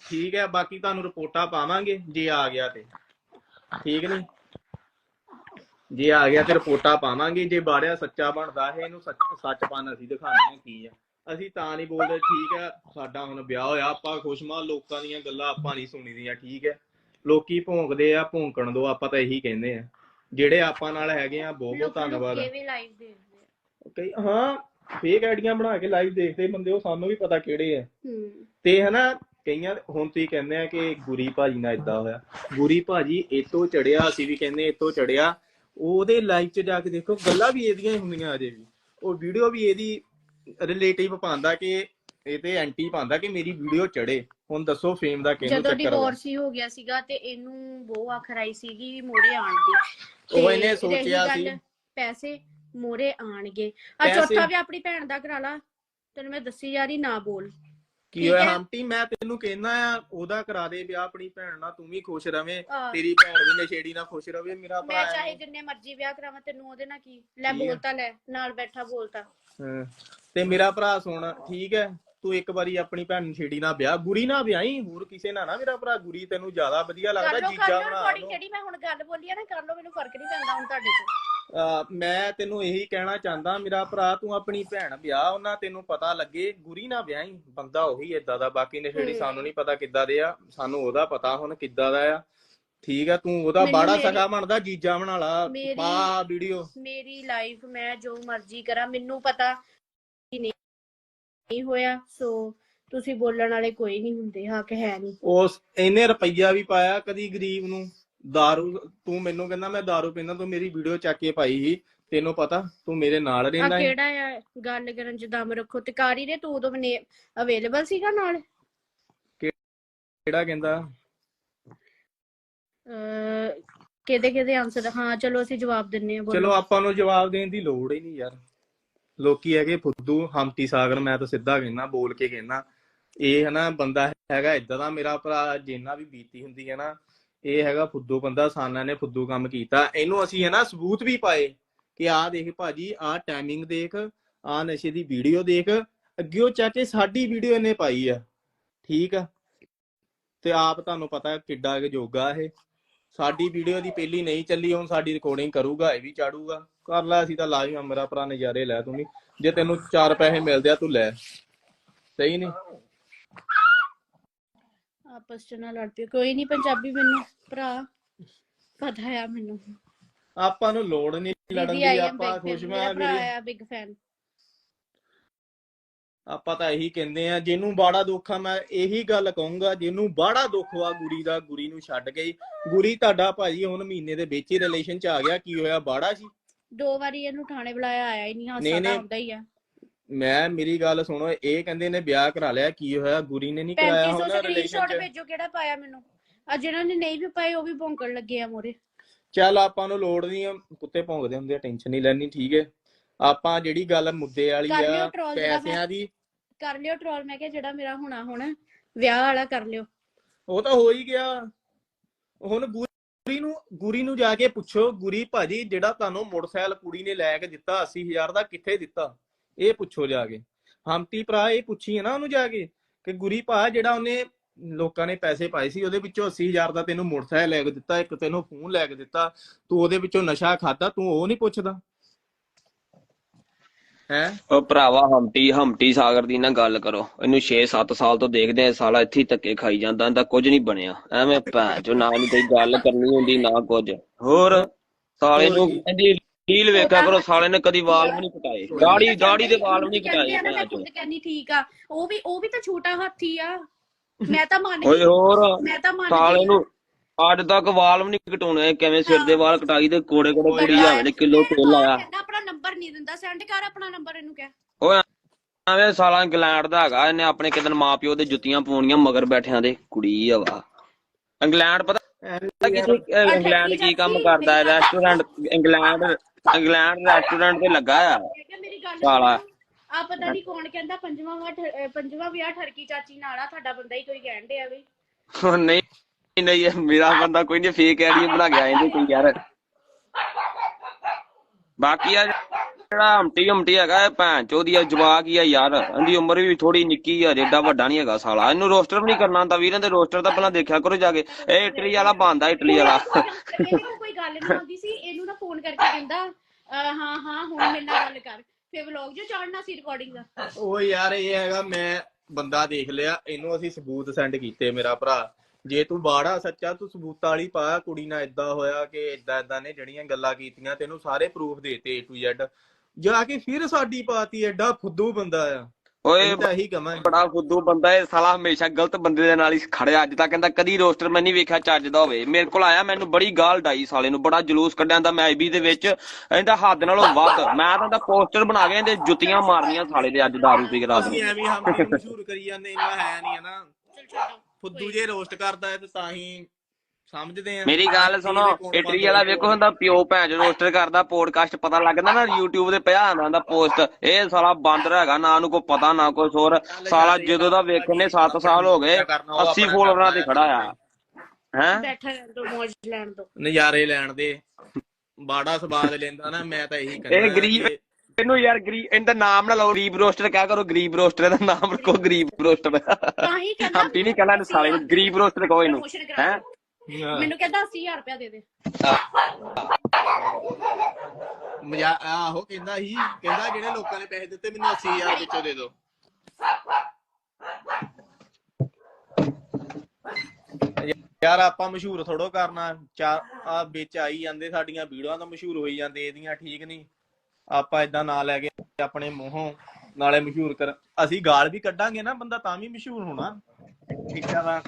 ਠੀਕ ਹੈ ਬਾਕੀ ਤੁਹਾਨੂੰ ਰਿਪੋਰਟਾਂ ਪਾਵਾਂਗੇ ਜੇ ਆ ਗਿਆ ਤੇ। ਠੀਕ ਨਹੀਂ ਜੇ ਆ ਗਿਆ ਤੇ ਰਿਪੋਰਟਾਂ ਪਾਵਾਂਗੇ ਜੇ ਬਾੜਿਆ ਸੱਚਾ ਬਣਦਾ ਹੈ ਇਹਨੂੰ ਸੱਚ ਸੱਚਪਨ ਅਸੀਂ ਦਿਖਾਣੇ ਕੀ ਆ। ਅਸੀਂ ਤਾਂ ਨਹੀਂ ਬੋਲਦੇ ਠੀਕ ਹੈ ਸਾਡਾ ਹੁਣ ਵਿਆਹ ਹੋਇਆ ਆਪਾਂ ਖੁਸ਼ਮਾ ਲੋਕਾਂ ਦੀਆਂ ਗੱਲਾਂ ਆਪਾਂ ਨਹੀਂ ਸੁਣੀ ਦੀਆਂ ਠੀਕ ਹੈ। ਲੋਕੀ ਭੌਂਕਦੇ ਆ ਭੌਂਕਣ ਦੋ ਆਪਾਂ ਤਾਂ ਇਹੀ ਕਹਿੰਦੇ ਆ। ਜਿਹੜੇ ਆਪਾਂ ਨਾਲ ਹੈਗੇ ਆ ਬਹੁਤ ਬਹੁਤ ਧੰਨਵਾਦ
ਇਹ ਵੀ ਲਾਈਵ ਦੇਖਦੇ ਆ?
ਕਈ ਹਾਂ ਫੇਕ ਆਈਡੀਆਂ ਬਣਾ ਕੇ ਲਾਈਵ ਦੇਖਦੇ ਬੰਦੇ ਉਹ ਸਾਨੂੰ ਵੀ ਪਤਾ ਕਿਹੜੇ ਆ। ਤੇ ਹਨਾ ਕਈਆਂ ਹੁਣ ਤੁਸੀਂ ਕਹਿੰਦੇ ਆ ਕਿ ਗੁਰੀ ਭਾਜੀ ਨਾਲ ਇਦਾਂ ਹੋਇਆ। ਗੁਰੀ ਭਾਜੀ ਇਤੋਂ ਚੜਿਆ ਅਸੀਂ ਵੀ ਕਹਿੰਦੇ ਇਤੋਂ ਚੜਿਆ। ਉਹਦੇ ਲਾਈਵ 'ਚ ਜਾ ਕੇ ਦੇਖੋ ਗੱਲਾਂ ਵੀ ਇਹਦੀਆਂ ਹੀ ਹੁੰਦੀਆਂ ਅਜੇ ਵੀ। ਉਹ ਵੀਡੀਓ ਵੀ ਇਹਦੀ ਰਿਲੇਟਿਵ ਪਾਉਂਦਾ ਕਿ ਇਹ ਤੇ ਐਂਟੀ ਪਾਉਂਦਾ ਕਿ ਮੇਰੀ ਵੀਡੀਓ ਚੜੇ ਹੁਣ ਦੱਸੋ ਫੇਮ ਦਾ ਕਿਹਨੂੰ
ਜਦੋਂ
ਚੱਕਰ ਵਾ?
ਡਿਵੋਰਸ ਹੀ ਹੋ ਗਿਆ ਸੀਗਾ ਤੇ ਇਹਨੂੰ ਬਹੁਤ ਆਖਰ ਆਈ ਸੀਗੀ ਮੋੜੇ ਆਣ ਦੀ
ਉਹ ਇਹਨੇ ਸੋਚਿਆ ਸੀ।
ਪੈਸੇ ਮੋਰੇ ਆਣਗੇ ਆ ਚੌਥਾ ਵੀ ਆਪਣੀ ਭੈਣ ਦਾ ਕਰਾ ਲਾ। ਤੈਨੂੰ ਮੈਂ ਦੱਸੀ ਰਹੀ ਨਾ ਬੋਲ।
ਕੀ ਹੋਇਆ
ਹੈ।
ਹਮਟੀ ਮੈਂ ਤੈਨੂੰ ਕਹਿਣਾ ਆ ਉਹਦਾ ਕਰਾ ਦੇ ਵਿਆਹ ਆਪਣੀ ਭੈਣ ਨਾਲ ਤੂੰ ਵੀ ਖੁਸ਼ ਰਵੇਂ ਤੇਰੀ ਭੈਣ ਵੀ ਨਸ਼ੇੜੀ ਨਾਲ ਖੁਸ਼ ਰਵੇ ਮੇਰਾ ਭਰਾ
ਮੈਂ। ਚਾਹੇ ਜਿੰਨੇ ਮਰਜ਼ੀ ਵਿਆਹ ਕਰਾਵਾਂ ਤੈਨੂੰ ਉਹਦੇ ਨਾਲ ਕੀ ਲੈ। ਬੋਲਤਾ ਲੈ ਨਾਲ ਬੈਠਾ ਬੋਲਤਾ।
ਤੇ ਮੇਰਾ ਭਰਾ ਸੁਣ ਠੀਕ ਹੈ ਤੂੰ ਇੱਕ ਵਾਰੀ ਆਪਣੀ ਭੈਣ ਨਸ਼ੇੜੀ ਨਾਲ ਵਿਆਹ ਗੁਰੀ ਨਾਲ ਵਿਆਹੀ ਹੋਰ ਕਿਸੇ ਨਾਲ ਨਾ ਮੇਰਾ ਭਰਾ ਗੁਰੀ ਤੈਨੂੰ ਜ਼ਿਆਦਾ ਵਧੀਆ ਲੱਗਦਾ ਜੀਜਾ ਬਣਾ ਲਓ
ਜਿਹੜੀ ਮੈਂ ਹੁਣ ਗੱਲ ਬੋਲੀ ਆ ਨਾ ਕਰ ਲੋ ਮੈਨੂੰ ਫ਼ਰਕ ਨਹੀਂ ਪੈਂਦਾ ਹੁਣ ਤੁਹਾਡੇ ਤੋਂ
ਮੈਂ ਤੈਨੂੰ ਇਹੀ ਕਹਿਣਾ ਚਾਹੁੰਦਾ ਮੇਰਾ ਭਰਾ ਤੂੰ ਆਪਣੀ ਭੈਣ ਵਿਆਹ ਉਹਨਾਂ ਤੈਨੂੰ ਪਤਾ ਲੱਗੇ ਗੁਰੀ ਨਾਲ ਵਿਆਹੀ ਬੰਦਾ ਉਹੀ ਏਦਾਂ ਦਾ ਬਾਕੀ ਨਸ਼ੇੜੀ
ਹੂੰ।
ਸਾਨੂੰ ਨਹੀਂ ਪਤਾ ਕਿੱਦਾਂ ਦੇ ਆ ਸਾਨੂੰ ਉਹਦਾ ਪਤਾ ਹੁਣ ਕਿੱਦਾਂ ਦਾ ਆ। ਠੀਕ ਆ ਤੂੰ ਉਹਦਾ ਬਾੜਾ ਸਗਾ ਬਣਦਾ ਜੀਜਾ ਬਣਾ ਲਾ ਪਾ ਵੀਡੀਓ।
ਮੇਰੀ ਲਾਈਫ ਮੈਂ ਜੋ ਮਰਜ਼ੀ ਕਰਾਂ ਮੈਨੂੰ ਪਤਾ ਕਿ ਨਹੀਂ ਨਹੀਂ ਹੋਇਆ ਸੋ ਤੁਸੀਂ ਬੋਲਣ ਵਾਲੇ ਕੋਈ ਨਹੀਂ ਹੁੰਦੇ ਹੱਕ ਹੈ ਨਹੀਂ।
ਉਸ ਇਹਨੇ ਰੁਪਈਆ ਵੀ ਪਾਇਆ ਕਦੀ ਗਰੀਬ ਨੂੰ। दारू ਤੂੰ ਮੈਨੂੰ ਕਹਿੰਦਾ ਮੈਂ दारू ਪੀਂਦਾ ਤੂੰ ਮੇਰੀ ਵੀਡੀਓ ਚੱਕ ਕੇ ਪਾਈ ਸੀ ਤੈਨੂੰ ਪਤਾ ਤੂੰ ਮੇਰੇ ਨਾਲ
ਆ
ਰਹਿੰਦਾ ਹੈ
ਕਿਹੜਾ ਆ ਗੱਲ ਕਰਨ ਚ ਦਮ ਰੱਖੋ ਤੇ ਕਰ ਹੀ ਰਹੇ ਤੂੰ ਉਦੋਂ ਮਨੇ ਅਵੇਲੇਬਲ ਸੀਗਾ ਨਾਲ
ਕਿਹੜਾ ਕਹਿੰਦਾ
ਅਹ ਕਿਹਦੇ ਕਿਹਦੇ ਆਨਸਰ ਹਾਂ ਚਲੋ ਅਸੀਂ ਜਵਾਬ ਦਿੰਨੇ ਆ
ਚਲੋ ਆਪਾਂ ਨੂੰ ਜਵਾਬ ਦੇਣ ਦੀ ਲੋੜ ਹੀ ਨਹੀਂ ਯਾਰ ਲੋਕੀ ਹੈਗੇ ਫੁੱਦੂ ਹਮਟੀ ਸਾਗਰ ਮੈਂ ਤਾਂ ਸਿੱਧਾ ਕਹਿਣਾ ਬੋਲ ਕੇ ਕਹਿਣਾ ਇਹ ਹਨਾ ਬੰਦਾ ਹੈਗਾ ਇਦਾਂ ਦਾ ਮੇਰਾ ਭਰਾ ਜਿੰਨਾ ਵੀ ਬੀਤੀ ਹੁੰਦੀ ਹੈ ਨਾ ਇਹ ਹੈਗਾ ਫੁੱਦੂ ਬੰਦਾ, ਸਾਨਾ ਨੇ ਫੁੱਦੂ ਕੰਮ ਕੀਤਾ। ਇਹਨੂੰ ਅਸੀਂ ਹੈ ਨਾ ਸਬੂਤ ਵੀ ਪਾਏ ਕਿ ਆਹ ਦੇਖ ਭਾਜੀ, ਆਹ ਟਾਈਮਿੰਗ ਦੇਖ, ਆਹ ਨਸ਼ੇ ਦੀ ਵੀਡੀਓ ਦੇਖ। ਅੱਗੇ ਉਹ ਚਾਚੇ ਸਾਡੀ ਵੀਡੀਓ ਇਹਨੇ ਪਾਈ ਆ, ਠੀਕ ਆ? ਤੇ ਆਪ ਤੁਹਾਨੂੰ ਪਤਾ ਕਿੱਡਾ ਕਿ ਜੋਗਾ ਇਹ। ਸਾਡੀ ਵੀਡੀਓ ਦੀ ਪਹਿਲੀ ਨਹੀਂ ਚੱਲੀ, ਹੁਣ ਸਾਡੀ ਰਿਕਾਰਡਿੰਗ ਕਰੂਗਾ, ਇਹ ਵੀ ਚਾੜੂਗਾ। ਕਰ ਲੈ, ਅਸੀਂ ਤਾਂ ਲਾਜ਼ਮੀ ਮੇਰਾ ਭਰਾ ਨਜ਼ਾਰੇ ਲੈ ਤੂੰ ਵੀ। ਜੇ ਤੈਨੂੰ ਚਾਰ ਪੈਸੇ ਮਿਲਦੇ ਆ, ਤੂੰ ਲੈ। ਸਹੀ ਨਹੀਂ?
ਆਪਸ ਚ ਨਾ ਲੜ ਪਿਓ ਕੋਈ ਨਹੀਂ ਪੰਜਾਬੀ ਮੈਨੂੰ ਭਰਾ ਪਤਾ ਆ ਮੈਨੂੰ।
ਆਪਾਂ ਨੂੰ ਲੋੜ ਨਹੀਂ ਲੜਨ ਦੀ ਆਪਾਂ ਖੁਸ਼ ਮੈਂ
ਮੇਰਾ ਭਰਾ
ਵੀਰੇ।
ਆ ਬਿਗ ਫੈਨ
ਆਪਾਂ ਤਾਂ ਇਹੀ ਕਹਿੰਦੇ ਆ ਜਿਹਨੂੰ ਬਾੜਾ ਦੁੱਖ ਆ ਮੈਂ ਇਹੀ ਗੱਲ ਕਹੂੰਗਾ ਜਿਹਨੂੰ ਬਾੜਾ ਦੁੱਖ ਆ ਗੁਰੀ ਦਾ ਗੁਰੀ ਨੂੰ ਛੱਡ ਗਈ ਗੁਰੀ ਤੁਹਾਡਾ ਭਾਜੀ ਹੁਣ ਮਹੀਨੇ ਦੇ ਵਿੱਚ ਹੀ ਰਿਲੇਸ਼ਨ ਚ ਆ ਗਿਆ ਕੀ ਹੋਇਆ? ਬਾੜਾ ਸੀ?
ਦੋ ਵਾਰੀ ਇਹਨੂੰ ਥਾਣੇ ਬੁਲਾਇਆ ਆਇਆ ਹੀ ਨਹੀਂ ਹਾਸਾ ਤਾਂ। ਆਉਂਦਾ ਹੀ ਆ।
ਮੈਂ ਮੇਰੀ ਗੱਲ ਸੁਣੋ ਇਹ ਕਹਿੰਦੇ ਨੇ ਵਿਆਹ ਕਰਾ ਲਿਆ ਕੀ ਹੋਇਆ? ਗੁਰੀ ਨੇ ਨਹੀਂ ਕਰਾਇਆ
3500
ਹੁਣ ਰਿਲੇਸ਼ਨ ਚ?
ਭੇਜੋ ਕਿਹੜਾ ਪਾਇਆ ਮੈਨੂੰ? ਆ ਜਿਹਨਾਂ ਨੇ ਨਹੀਂ ਵੀ ਪਾਏ ਉਹ ਵੀ ਭੌਂਕਣ ਲੱਗੇ ਆ ਮੋਰੇ
ਚੱਲ ਆਪਾਂ ਨੂੰ ਲੋੜ ਨਹੀਂ ਆ ਕੁੱਤੇ ਭੌਂਕਦੇ ਹੁੰਦੇ ਆ ਟੈਨਸ਼ਨ ਨਹੀਂ ਲੈਣੀ ਠੀਕ ਹੈ। ਆਪਾਂ ਜਿਹੜੀ ਗੱਲ ਮੁੱਦੇ ਵਾਲੀ ਆ ਪੈਸਿਆਂ ਦੀ।
ਕਰ ਲਿਓ ਟਰੋਲ ਮੈਂ ਕਿਹਾ ਜਿਹੜਾ ਮੇਰਾ ਹੋਣਾ ਹੁਣ ਵਿਆਹ ਵਾਲਾ ਕਰ ਲਿਓ।
ਉਹ ਤਾਂ ਹੋ ਹੀ ਗਿਆ। ਹੁਣ ਗੁਰੀ ਨੂੰ ਗੁਰੀ ਨੂੰ ਜਾ ਕੇ ਪੁੱਛੋ ਗੁਰੀ ਭਾਜੀ ਜਿਹੜਾ ਤੁਹਾਨੂੰ ਮੋਟਰਸਾਈਕਲ ਕੁੜੀ ਨੇ ਲੈ ਕੇ ਦਿੱਤਾ 80000 ਦਾ ਕਿੱਥੇ ਦਿੱਤਾ? ਇਹ ਪੁੱਛੋ ਜਾ ਕੇ। ਹਮਤੀ ਭਰਾ ਇਹ ਪੁੱਛੀ ਹੈ ਨਾ ਉਹਨੂੰ ਜਾ ਕੇ ਕਿ ਗੁਰੀ ਭਾ ਜਿਹੜਾ ਉਹਨੇ ਲੋਕਾਂ ਨੇ ਪੈਸੇ ਪਾਏ ਸੀ ਉਹਦੇ ਵਿੱਚੋਂ 80000 ਦਾ ਤੈਨੂੰ ਮੋਟਰਸਾਈਕਲ ਲੈ ਕੇ ਦਿੱਤਾ ਇੱਕ ਤੈਨੂੰ ਫੋਨ ਲੈ ਕੇ ਦਿੱਤਾ ਤੂੰ ਉਹਦੇ ਵਿੱਚੋਂ ਨਸ਼ਾ ਖਾਦਾ ਤੂੰ ਉਹ ਨਹੀਂ ਪੁੱਛਦਾ। ਹੈ?
ਉਹ ਭਰਾਵਾ ਹਮਟੀ ਹਮਟੀ ਸਾਗਰ ਦੀ ਨਾ ਗੱਲ ਕਰੋ। ਇਹਨੂੰ 6-7 ਸਾਲ ਤੋਂ ਦੇਖਦੇ ਆ ਸਾਲਾ ਇੱਥੇ ਧੱਕੇ ਖਾਈ ਜਾਂਦਾ ਇਹਦਾ ਕੁਝ ਨਹੀਂ ਬਣਿਆ। ਐਵੇਂ ਭੈਣ ਚੋ ਨਾ ਨਹੀਂ ਕੋਈ ਗੱਲ ਕਰਨੀ ਹੁੰਦੀ ਨਾ ਕੁਝ। ਹੋਰ ਸਾਲੇ ਨੂੰ ਰੀਲ ਵੇਖਿਆ ਕਰੋ ਸਾਲੇ ਨੇ ਕਦੀ ਵਾਲ ਵੀ ਨਹੀਂ ਕਟਾਏ। ਦਾੜੀ ਦਾੜੀ ਦੇ ਵਾਲ ਵੀ ਨਹੀਂ
ਕਹਿੰਦੀ
ਕਟਾਏ
ਆ ਨਾ, ਮੈਂ ਖੁਦ ਕਹਿੰਦੀ ਠੀਕ ਆ। ਉਹ ਵੀ ਉਹ ਵੀ ਤਾਂ ਛੋਟਾ ਹਾਥੀ ਆ। ਮੈਂ ਤਾਂ ਮੰਨ
ਓਏ ਹੋਰ
ਮੈਂ ਤਾਂ ਮੰਨ
ਸਾਲੇ ਨੂੰ ਅੱਜ ਤੱਕ ਵਾਲ ਵੀ ਨਹੀਂ ਕਟਾਉਣੇ ਕਿਵੇਂ ਸਿਰ ਦੇ ਵਾਲ ਕਟਾਈ ਤੇ ਕੋੜੇ ਕੋੜੇ ਕਰੀ ਜਾਵੇ ਨੇ ਕਿਲੋ ਤੇਲ ਲਾਇਆ।
ਕਹਿੰਦਾ ਆਪਣਾ ਨੰਬਰ ਨਹੀਂ ਦਿੰਦਾ ਸੈਂਡ ਕਰ ਆਪਣਾ ਨੰਬਰ ਇਹਨੂੰ ਕਹਿ।
ਓਏ ਐਵੇਂ ਸਾਲਾ ਇੰਗਲੈਂਡ ਦਾ ਹੈਗਾ ਇਹਨੇ ਆਪਣੇ ਕਿਦਨ ਮਾਪਿਓ ਦੇ ਜੁੱਤੀਆਂ ਪਾਉਣੀਆਂ ਮਗਰ ਬੈਠਿਆਂ ਦੇ ਕੁੜੀ ਆ ਵਾ। ਇੰਗਲੈਂਡ ਪਤਾ ਇੰਗਲੈਂਡ ਕੀ ਕੰਮ ਕਰਦਾ ਹੈ ਰੈਸਟੋਰੈਂਟ ਇੰਗਲੈਂਡ ਇੰਗਲੈਂਡ ਰੈਸਟੋਰੈਂਟ ਤੇ ਲੱਗਾ ਆ।
ਮੇਰੀ ਗੱਲ
ਸਾਲਾ।
ਆ ਪਤਾ ਨਹੀਂ ਕੌਣ ਕਹਿੰਦਾ ਪੰਜਵਾਂ ਵਿਆਹ ਪੰਜਵਾਂ ਵਿਆਹ ਠਰਕੀ ਚਾਚੀ ਨਾਲ ਆ ਤੁਹਾਡਾ ਬੰਦਾ ਹੀ ਕੋਈ ਕਹਿਣ ਡਿਆ ਵੀ।
ਨਹੀਂ ਨਹੀਂ ਇਹ ਮੇਰਾ ਬੰਦਾ ਕੋਈ ਨਹੀਂ ਫੇਕ ਆਈਡੀ ਬਣਾ ਗਿਆ ਇਹਦੇ ਕੋਈ ਯਾਰ। ਬਾਕੀ ਆ ਜਿਹੜਾ ਹਮਟੀ ਹਮਟੀ ਹੈਗਾ ਇਹ ਭੈਣ ਚੋਦੀ ਆ ਜਵਾਕ ਹੀ ਆ ਯਾਰ। ਇਹਦੀ ਉਮਰ ਵੀ ਥੋੜੀ ਨਿੱਕੀ ਆ ਏਡਾ ਵੱਡਾ ਨਹੀਂ ਹੈਗਾ ਸਾਲਾ। ਇਹਨੂੰ ਰੋਸਟਰ ਵੀ ਨਹੀਂ ਕਰਨਾ ਆਉਂਦਾ ਵੀਰਾਂ ਦੇ ਰੋਸਟਰ ਤਾਂ ਪਹਿਲਾਂ ਦੇਖਿਆ ਕਰੋ ਜਾ ਕੇ। ਇਹ ਇਟਲੀ ਵਾਲਾ ਬੰਦਾ ਇਟਲੀ ਵਾਲਾ।
ਇਹਦੇ ਕੋਲ ਕੋਈ ਗੱਲ ਨਹੀਂ ਆਉਂਦੀ ਸੀ ਇਹਨੂੰ ਨਾ ਫੋਨ ਕਰਕੇ ਕਹਿੰਦਾ ਅਹ ਹਾਂ ਹਾਂ ਹੁਣ ਮੇਰੇ ਨਾਲ ਗੱਲ ਕਰ। ਫੇਰ ਵਲੌਗ ਜੋ ਚਾੜਨਾ ਸੀ ਰਿਕਾਰਡਿੰਗ ਦਾ।
ਉਹ ਯਾਰ ਇਹ ਹੈਗਾ ਮੈਂ ਬੰਦਾ ਦੇਖ ਲਿਆ ਇਹਨੂੰ ਅਸੀਂ ਸਬੂਤ ਸੈਂਡ ਕੀਤੇ ਮੇਰਾ ਭਰਾ। ਜੇ ਤੂੰ ਬਾੜਾ ਸੱਚਾ ਤੂੰ ਸਬੂਤਾਂ ਵਾਲੀ ਪਾ ਕੁੜੀ ਨਾਲ ਇਦਾਂ ਹੋਇਆ ਕਿ ਇਦਾਂ ਇਦਾਂ ਨੇ ਜਿਹੜੀਆਂ ਗੱਲਾਂ ਕੀਤੀਆਂ ਤੈਨੂੰ ਸਾਰੇ ਪ੍ਰੂਫ ਦੇਤੇ A to Z ਜਾ ਕੇ ਫਿਰ ਸਾਡੀ ਪਾਤੀ ਐਡਾ ਫੁੱਦੂ ਬੰਦਾ ਆ।
ਓਏ
ਤਾਂ ਇਹੀ ਕਵਾਂਗੇ
ਬੜਾ ਫੁੱਦੂ ਬੰਦਾ ਇਹ ਸਾਲਾ ਹਮੇਸ਼ਾ ਗਲਤ ਬੰਦੇ ਦੇ ਨਾਲ ਹੀ ਖੜਿਆ। ਅੱਜ ਤੱਕ ਕਹਿੰਦਾ ਕਦੀ ਰੋਸਟਰ ਮੈਂ ਨਹੀਂ ਵੇਖਿਆ ਚੱਜ ਦਾ ਹੋਵੇ। ਮੇਰੇ ਕੋਲ ਆਇਆ ਮੈਨੂੰ ਬੜੀ ਗਾਲ ਡਾਈ ਸਾਲੇ ਨੂੰ ਬੜਾ ਜਲੂਸ ਕੱਢਿਆ ਦਾ ਮੈਂ ਆਈਬੀ ਦੇ ਵਿੱਚ। ਇਹਦਾ ਹੱਦ ਨਾਲੋਂ ਵੱਧ। ਮੈਂ ਤਾਂ ਦਾ ਪੋਸਟਰ ਬਣਾ ਕੇ ਇਹਦੇ ਜੁੱਤੀਆਂ ਮਾਰਨੀਆਂ ਸਾਲੇ ਦੇ ਅੱਜ ਦਾਰੂ ਪੀ ਕੇ ਰਾਤ
ਅਸੀਂ
ਨੂੰ
ਐਵੇਂ ਹਮ ਮਸ਼ਹੂਰ ਕਰੀ ਜਾਂਦੇ ਇੰਨਾ ਹੈ ਨਹੀਂ ਹੈ ਨਾ। ਫੁੱਦੂ ਜੇ ਰੋਸਟ ਕਰਦਾ ਹੈ ਤੇ ਤਾਂ ਹੀ ਸਮਝਦੇ ਆ।
ਮੇਰੀ ਗੱਲ ਸੁਣੋ ਇਟਲੀ ਵਾਲਾ ਵੇਖੋ ਹੁੰਦਾ ਪਿਓ ਭੈਣ ਰੋਸਟਰ ਕਰਦਾ ਪੋਡਕਾਸਟ ਪਤਾ ਲੱਗਦਾ ਨਾ YouTube ਤੇ ਪਿਆ ਆਂਦਾ ਹੁੰਦਾ ਪੋਸਟ ਇਹ ਸਾਲਾ ਬਾਂਦਰ ਹੈਗਾ ਨਾ ਉਹਨੂੰ ਕੋਈ ਪਤਾ ਨਾ ਕੁਛ ਹੋਰ। ਸਾਲਾ ਜਦੋਂ ਦਾ ਵੇਖਣੇ 7 ਸਾਲ ਹੋ ਗਏ 80 ਫੋਲੋਵਰਾਂ ਤੇ ਖੜਾ ਆ। ਹੈਂ।
ਬੈਠਾ ਰਹਿਣ ਦੋ ਮੌਜ ਲੈਣ ਦੋ।
ਨਜ਼ਾਰੇ ਲੈਣ ਦੇ ਬਾੜਾ ਸਵਾਦ ਲੈਂਦਾ ਨਾ ਮੈਂ ਤਾਂ ਇਹੀ ਕਹਿੰਦਾ
ਇਹ ਗਰੀਬ ਇਹਨੂੰ ਯਾਰ ਗਰੀਬ ਇਹਦਾ ਨਾਮ ਨਾ ਲਓ ਗਰੀਬ ਰੋਸਟਰ ਕਿਆ ਕਰੋ ਗਰੀਬ ਰੋਸਟਰ ਦਾ ਨਾਮ ਰੱਖੋ ਗਰੀਬ ਰੋਸਟਰ।
ਤਾਂ ਹੀ ਕਹਿੰਦਾ
ਹੰਪੀ ਨਹੀਂ ਕਹਿਣਾ ਇਹਨੂੰ ਸਾਲੇ ਨੂੰ ਗਰੀਬ ਰੋਸਟਰ ਕਹੋ ਇਹਨੂੰ ਹੈਂ।
ਮੈਨੂੰ ਕਹਿੰਦਾ 80000 ਰੁਪਇਆ ਦੇ ਦੇ।
ਮਜ਼ਾ ਆਹੋ ਕਹਿੰਦਾ ਸੀ ਕਹਿੰਦਾ ਜਿਹੜੇ ਲੋਕਾਂ ਨੇ ਪੈਸੇ ਦਿੱਤੇ ਮੈਨੂੰ 80000 ਵਿੱਚੋਂ ਦੇ ਦਿਓ ਯਾਰ ਆਪਾਂ ਮਸ਼ਹੂਰ ਥੋੜੋ ਕਰਨਾ ਚਾਰ ਆ ਵਿੱਚ ਆਈ ਜਾਂਦੇ ਸਾਡੀਆਂ ਵੀਡੀਓਆਂ ਤਾਂ ਮਸ਼ਹੂਰ ਹੋਈ ਜਾਂਦੇ ਇਹਦੀਆਂ ਠੀਕ ਨਹੀਂ। ਆਪਾਂ ਇਦਾਂ ਨਾ ਲੈ ਕੇ ਆਪਣੇ ਮੂੰਹੋਂ ਨਾਲੇ ਮਸ਼ਹੂਰ ਕਰ ਅਸੀਂ ਗਾਲ ਵੀ ਕੱਢਾਂਗੇ ਨਾ ਬੰਦਾ ਤਾਂ ਵੀ ਮਸ਼ਹੂਰ ਹੋਣਾ। ਠੀਕ ਆ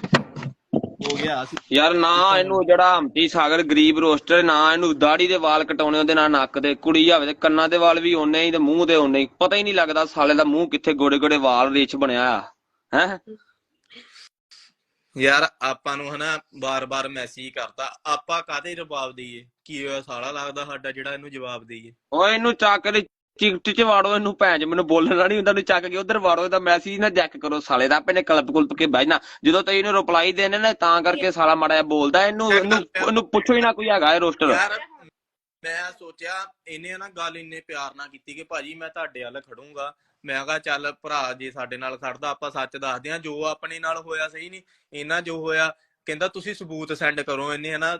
ਹੋ ਗਿਆ ਅਸੀਂ
ਯਾਰ ਨਾ ਇਹਨੂੰ ਜਿਹੜਾ ਹੰਪੀ ਸਾਗਰ ਗਰੀਬ ਰੋਸਟਰ ਨਾ ਇਹਨੂੰ ਦਾੜੀ ਦੇ ਵਾਲ ਕਟਾਉਣੇ ਉਹਦੇ ਨਾਲ ਨੱਕ ਦੇ। ਕੁੜੀ ਜਾਵੇ ਤੇ ਕੰਨਾਂ ਦੇ ਵਾਲ ਵੀ ਓਨੇ ਹੀ ਤੇ ਮੂੰਹ ਦੇ ਓਨੇ ਹੀ। ਪਤਾ ਹੀ ਨਹੀਂ ਲੱਗਦਾ ਸਾਲੇ ਦਾ ਮੂੰਹ ਕਿੱਥੇ ਗੋੜੇ ਗੋੜੇ ਵਾਲ ਰੇਚ ਬਣਿਆ ਆ। ਹੈ?
ਯਾਰ ਆਪਾਂ ਨੂੰ ਹਨਾ ਬਾਰ-ਬਾਰ ਮੈਸੇਜ ਕਰਤਾ ਆਪਾਂ ਕਾਦੇ ਜਵਾਬ ਦਈਏ? ਕੀ ਹੋਇਆ ਸਾਲਾ? ਲੱਗਦਾ ਸਾਡਾ ਜਿਹੜਾ ਇਹਨੂੰ ਜਵਾਬ ਦਈਏ।
ਓਏ ਇਹਨੂੰ ਚੱਕ ਕੇ ਚਿਕਟ ਚ ਵਾੜੋ, ਇਹਨੂੰ ਭੈਣ ਮੈਨੂੰ ਬੋਲਣਾ ਨਹੀਂ ਹੁੰਦਾ ਨੂੰ ਚੱਕ ਕੇ ਉਧਰ ਵਾੜੋ, ਇਹਦਾ ਮੈਸੇਜ ਨਾ ਚੈੱਕ ਕਰੋ ਸਾਲੇ ਦਾ ਆਪੇ ਕਲਪ ਕੁਲਪ ਕੇ ਬਹਿਣਾ ਜਦੋਂ ਤੈਨੂੰ ਇਹਨੂੰ ਰਿਪਲਾਈ ਦੇਣੇ ਨਾ, ਤਾਂ ਕਰਕੇ ਸਾਲਾ ਮਾੜਾ ਜਿਹਾ ਬੋਲਦਾ, ਇਹਨੂੰ ਇਹਨੂੰ ਪੁੱਛੋ ਹੀ ਨਾ ਕੋਈ ਹੈਗਾ ਇਹ ਰੋਸਟਰ
ਮੈਂ ਸੋਚਿਆ, ਇਹਨੇ ਨਾ ਗੱਲ ਇੰਨੇ ਪਿਆਰ ਨਾਲ ਕੀਤੀ ਕਿ ਭਾਜੀ ਮੈਂ ਤੁਹਾਡੇ ਵੱਲ ਖੜੂੰਗਾ। ਮੈਂ ਕਿਹਾ, ਚੱਲ ਭਰਾ, ਜੇ ਸਾਡੇ ਨਾਲ ਖੜਦਾ, ਆਪਾਂ ਸੱਚ ਦੱਸਦੇ ਆ ਜੋ ਆਪਣੇ ਨਾਲ ਹੋਇਆ ਸਹੀ ਨਹੀਂ ਇਹਨਾਂ ਜੋ ਹੋਇਆ, ਕਹਿੰਦਾ ਤੁਸੀਂ ਸਬੂਤ ਸੈਂਡ ਕਰੋ ਇਹਨੇ, ਹਨਾ।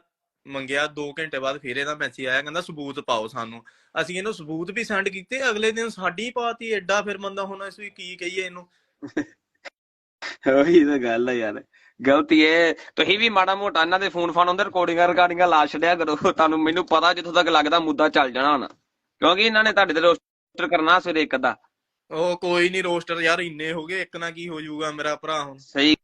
ਮੰਗਿਆ 2 ਘੰਟੇ ਬਾਅਦ ਫਿਰ ਇਹਦਾ ਮੈਸੇਜ ਆਇਆ ਕਹਿੰਦਾ ਸਬੂਤ ਪਾਓ ਸਾਨੂੰ। ਅਸੀਂ ਇਹਨੂੰ ਸਬੂਤ ਵੀ ਸੈਂਡ ਕੀਤੇ ਅਗਲੇ ਦਿਨ ਸਾਡੀ ਪਾਤੀ ਐਡਾ ਫਿਰ ਬੰਦਾ ਹੁਣ ਅਸੀਂ ਕੀ ਕਹੀਏ ਇਹਨੂੰ?
ਉਹੀ ਤਾਂ ਗੱਲ ਹੈ ਯਾਰ। ਗਲਤੀ ਇਹ ਤੁਸੀਂ ਵੀ ਮਾੜਾ ਮੋਟਾ ਇਹਨਾਂ ਦੇ ਫੋਨ ਫਾਨ ਹੁੰਦੇ ਰਿਕਾਰਡਿੰਗਾਂ ਰਿਕਾਰਡਿੰਗਾਂ ਲਾ ਛੱਡਿਆ ਕਰੋ। ਤੁਹਾਨੂੰ ਮੈਨੂੰ ਪਤਾ ਜਿੱਥੋਂ ਤੱਕ ਲੱਗਦਾ ਮੁੱਦਾ ਚੱਲ ਜਾਣਾ ਹੁਣ। ਕਿਉਂਕਿ ਇਹਨਾਂ ਨੇ ਤੁਹਾਡੇ ਤੇ ਰੋਸਟਰ ਕਰਨਾ ਸਵੇਰੇ ਇੱਕ ਦਾ
ਉਹ ਕੋਈ ਨਹੀਂ ਰੋਸਟਰ ਯਾਰ ਇੰਨੇ ਹੋ ਗਏ ਇੱਕ ਨਾ ਕੀ ਹੋ ਜਾਊਗਾ ਮੇਰਾ ਭਰਾ ਹੁਣ।
ਸਹੀ